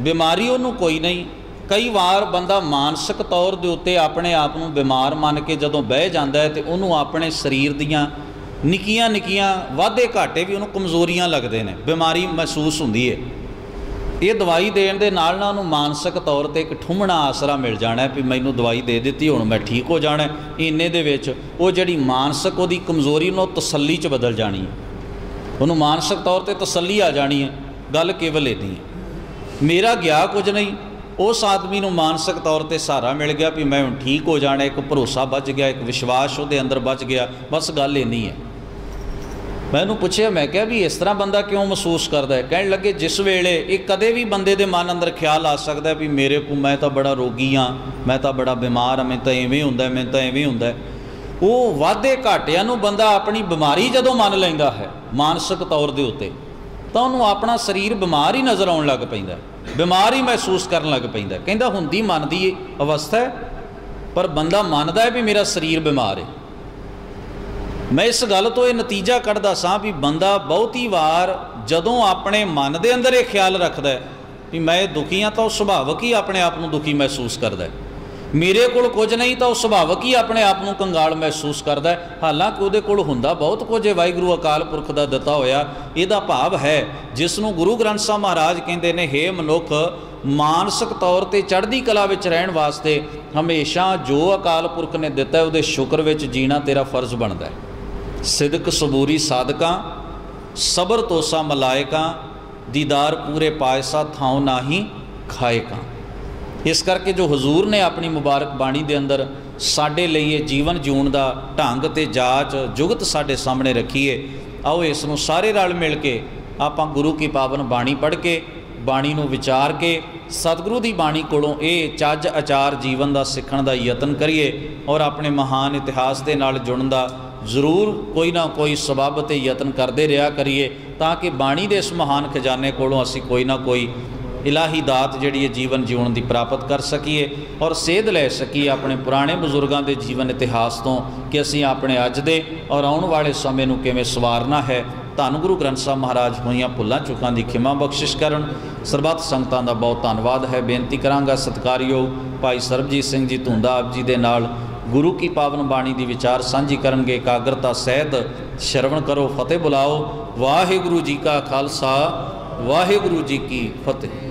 ਬਿਮਾਰੀ ਉਹਨੂੰ ਕੋਈ ਨਹੀਂ, ਕਈ ਵਾਰ ਬੰਦਾ ਮਾਨਸਿਕ ਤੌਰ ਦੇ ਉੱਤੇ ਆਪਣੇ ਆਪ ਨੂੰ ਬਿਮਾਰ ਮੰਨ ਕੇ ਜਦੋਂ ਬਹਿ ਜਾਂਦਾ ਹੈ ਤੇ ਉਹਨੂੰ ਆਪਣੇ ਸਰੀਰ ਦੀਆਂ ਨਿੱਕੀਆਂ ਨਿੱਕੀਆਂ ਵਾਧੇ ਘਾਟੇ ਵੀ ਉਹਨੂੰ ਕਮਜ਼ੋਰੀਆਂ ਲੱਗਦੇ ਨੇ, ਬਿਮਾਰੀ ਮਹਿਸੂਸ ਹੁੰਦੀ ਹੈ। ਇਹ ਦਵਾਈ ਦੇਣ ਦੇ ਨਾਲ ਨਾਲ ਉਹਨੂੰ ਮਾਨਸਿਕ ਤੌਰ ਤੇ ਇੱਕ ਠੁੰਮਣਾ ਆਸਰਾ ਮਿਲ ਜਾਣਾ ਵੀ ਮੈਨੂੰ ਦਵਾਈ ਦੇ ਦਿੱਤੀ, ਹੁਣ ਮੈਂ ਠੀਕ ਹੋ ਜਾਣਾ ਇੰਨੇ ਦੇ ਵਿੱਚ ਉਹ ਜਿਹੜੀ ਮਾਨਸਿਕ ਉਹਦੀ ਕਮਜ਼ੋਰੀ ਨੂੰ ਤਸੱਲੀ 'ਚ ਬਦਲ ਜਾਣੀ ਹੈ। ਉਹਨੂੰ ਮਾਨਸਿਕ ਤੌਰ ਤੇ ਤਸੱਲੀ ਆ ਜਾਣੀ ਹੈ। ਗੱਲ ਕੇਵਲ ਇਹਦੀ ਹੈ। ਮੇਰਾ ਗਿਆ ਕੁਝ ਨਹੀਂ। ਉਸ ਆਦਮੀ ਨੂੰ ਮਾਨਸਿਕ ਤੌਰ ਤੇ ਸਹਾਰਾ ਮਿਲ ਗਿਆ ਵੀ ਮੈਂ ਹੁਣ ਠੀਕ ਹੋ ਜਾਣਾ ਇੱਕ ਭਰੋਸਾ ਬਚ ਗਿਆ, ਇੱਕ ਵਿਸ਼ਵਾਸ ਉਹਦੇ ਅੰਦਰ ਬਚ ਗਿਆ। ਬਸ ਗੱਲ ਇੰਨੀ ਹੈ। ਮੈਂ ਉਹਨੂੰ ਪੁੱਛਿਆ, ਮੈਂ ਕਿਹਾ ਵੀ ਇਸ ਤਰ੍ਹਾਂ ਬੰਦਾ ਕਿਉਂ ਮਹਿਸੂਸ ਕਰਦਾ ਹੈ? ਕਹਿਣ ਲੱਗੇ, ਜਿਸ ਵੇਲੇ ਇਹ ਕਦੇ ਵੀ ਬੰਦੇ ਦੇ ਮਨ ਅੰਦਰ ਖਿਆਲ ਆ ਸਕਦਾ ਵੀ ਮੇਰੇ ਕੋ ਮੈਂ ਤਾਂ ਬੜਾ ਰੋਗੀ ਆ ਮੈਂ ਤਾਂ ਬੜਾ ਬਿਮਾਰ ਆ ਮੈਂ ਤਾਂ ਐਵੇਂ ਹੁੰਦਾ ਮੈਂ ਤਾਂ ਐਵੇਂ ਹੁੰਦਾ ਉਹ ਵਾਧੇ ਘਾਟਿਆਂ ਨੂੰ ਬੰਦਾ ਆਪਣੀ ਬਿਮਾਰੀ ਜਦੋਂ ਮੰਨ ਲੈਂਦਾ ਹੈ, ਮਾਨਸਿਕ ਤੌਰ ਦੇ ਉੱਤੇ, ਤਾਂ ਉਹਨੂੰ ਆਪਣਾ ਸਰੀਰ ਬਿਮਾਰ ਹੀ ਨਜ਼ਰ ਆਉਣ ਲੱਗ ਪੈਂਦਾ ਬਿਮਾਰ ਹੀ ਮਹਿਸੂਸ ਕਰਨ ਲੱਗ ਪੈਂਦਾ ਕਹਿੰਦਾ, ਹੁੰਦੀ ਮਨ ਦੀ ਅਵਸਥਾ ਹੈ, ਪਰ ਬੰਦਾ ਮੰਨਦਾ ਹੈ ਵੀ ਮੇਰਾ ਸਰੀਰ ਬਿਮਾਰ ਹੈ। ਮੈਂ ਇਸ ਗੱਲ ਤੋਂ ਇਹ ਨਤੀਜਾ ਕੱਢਦਾ ਸਾਂ ਵੀ ਬੰਦਾ ਬਹੁਤੀ ਵਾਰ ਜਦੋਂ ਆਪਣੇ ਮਨ ਦੇ ਅੰਦਰ ਇਹ ਖਿਆਲ ਰੱਖਦਾ ਹੈ ਵੀ ਮੈਂ ਦੁਖੀ ਹਾਂ ਤਾਂ ਉਹ ਸੁਭਾਵਕ ਹੀ ਆਪਣੇ ਆਪ ਨੂੰ ਦੁਖੀ ਮਹਿਸੂਸ ਕਰਦਾ ਹੈ। ਮੇਰੇ ਕੋਲ ਕੁਝ ਨਹੀਂ ਤਾਂ ਉਹ ਸੁਭਾਵਕ ਹੀ ਆਪਣੇ ਆਪ ਨੂੰ ਕੰਗਾਲ ਮਹਿਸੂਸ ਕਰਦਾ ਹੈ। ਹਾਲਾਂਕਿ ਉਹਦੇ ਕੋਲ ਹੁੰਦਾ ਬਹੁਤ ਕੁਝ ਹੈ। ਵਾਹਿਗੁਰੂ ਅਕਾਲ ਪੁਰਖ ਦਾ ਦਿੱਤਾ ਹੋਇਆ ਇਹਦਾ ਭਾਵ ਹੈ, ਜਿਸ ਨੂੰ ਗੁਰੂ ਗ੍ਰੰਥ ਸਾਹਿਬ ਮਹਾਰਾਜ ਕਹਿੰਦੇ ਨੇ, ਹੇ ਮਨੁੱਖ, ਮਾਨਸਿਕ ਤੌਰ ਤੇ ਚੜ੍ਹਦੀ ਕਲਾ ਵਿੱਚ ਰਹਿਣ ਵਾਸਤੇ ਹਮੇਸ਼ਾ ਜੋ ਅਕਾਲ ਪੁਰਖ ਨੇ ਦਿੱਤਾ ਉਹਦੇ ਸ਼ੁਕਰ ਵਿੱਚ ਜੀਣਾ ਤੇਰਾ ਫਰਜ਼ ਬਣਦਾ ਹੈ। ਸਿਦਕ ਸਬੂਰੀ ਸਾਧਕਾਂ, ਸਬਰ ਤੋਸਾ ਮਲਾਇਕਾਂ, ਦੀਦਾਰ ਪੂਰੇ ਪਾਇਸਾ ਥਾਉ ਨਾਹੀ ਖਾਏਕਾਂ ਇਸ ਕਰਕੇ ਜੋ ਹਜ਼ੂਰ ਨੇ ਆਪਣੀ ਮੁਬਾਰਕ ਬਾਣੀ ਦੇ ਅੰਦਰ ਸਾਡੇ ਲਈ ਇਹ ਜੀਵਨ ਜਿਉਣ ਦਾ ਢੰਗ ਤੇ ਜਾਚ, ਜੁਗਤ ਸਾਡੇ ਸਾਹਮਣੇ ਰੱਖੀਏ ਆਓ ਇਸ ਨੂੰ ਸਾਰੇ ਰਲ ਮਿਲ ਕੇ ਆਪਾਂ ਗੁਰੂ ਕੀ ਪਾਵਨ ਬਾਣੀ ਪੜ੍ਹ ਕੇ, ਬਾਣੀ ਨੂੰ ਵਿਚਾਰ ਕੇ, ਸਤਿਗੁਰੂ ਦੀ ਬਾਣੀ ਕੋਲੋਂ ਇਹ ਚੱਜ ਆਚਾਰ ਜੀਵਨ ਦਾ ਸਿੱਖਣ ਦਾ ਯਤਨ ਕਰੀਏ ਔਰ ਆਪਣੇ ਮਹਾਨ ਇਤਿਹਾਸ ਦੇ ਨਾਲ ਜੁੜਨ ਦਾ ਜ਼ਰੂਰ ਕੋਈ ਨਾ ਕੋਈ ਸਬਬ ਤੇ ਯਤਨ ਕਰਦੇ ਰਿਹਾ ਕਰੀਏ ਤਾਂ ਕਿ ਬਾਣੀ ਦੇ ਇਸ ਮਹਾਨ ਖਜ਼ਾਨੇ ਕੋਲੋਂ ਅਸੀਂ ਕੋਈ ਨਾ ਕੋਈ ਇਲਾਹੀ ਦਾਤ ਜਿਹੜੀ ਹੈ ਜੀਵਨ ਜਿਉਣ ਦੀ ਪ੍ਰਾਪਤ ਕਰ ਸਕੀਏ ਔਰ ਸੇਧ ਲੈ ਸਕੀਏ ਆਪਣੇ ਪੁਰਾਣੇ ਬਜ਼ੁਰਗਾਂ ਦੇ ਜੀਵਨ ਇਤਿਹਾਸ ਤੋਂ ਕਿ ਅਸੀਂ ਆਪਣੇ ਅੱਜ ਦੇ ਔਰ ਆਉਣ ਵਾਲੇ ਸਮੇਂ ਨੂੰ ਕਿਵੇਂ ਸਵਾਰਨਾ ਹੈ। ਧੰਨ ਗੁਰੂ ਗ੍ਰੰਥ ਸਾਹਿਬ ਮਹਾਰਾਜ ਹੋਈਆਂ ਭੁੱਲਾਂ ਚੁੱਕਾਂ ਦੀ ਖਿਮਾ ਬਖਸ਼ਿਸ਼ ਕਰਨ। ਸਰਬੱਤ ਸੰਗਤਾਂ ਦਾ ਬਹੁਤ ਧੰਨਵਾਦ ਹੈ। ਬੇਨਤੀ ਕਰਾਂਗਾ ਸਤਿਕਾਰਯੋਗ ਭਾਈ ਸਰਬਜੀਤ ਸਿੰਘ ਜੀ, ਧੁੰਦਾ ਆਪ ਜੀ ਦੇ ਨਾਲ ਗੁਰੂ ਕੀ ਪਾਵਨ ਬਾਣੀ ਦੀ ਵਿਚਾਰ ਸਾਂਝੀ ਕਰਨਗੇ ਇਕਾਗਰਤਾ ਸਹਿਤ, ਸ਼ਰਵਣ ਕਰੋ, ਫਤਿਹ ਬੁਲਾਓ। ਵਾਹਿਗੁਰੂ ਜੀ ਕਾ ਖਾਲਸਾ, ਵਾਹਿਗੁਰੂ ਜੀ ਕੀ ਫਤਿਹ।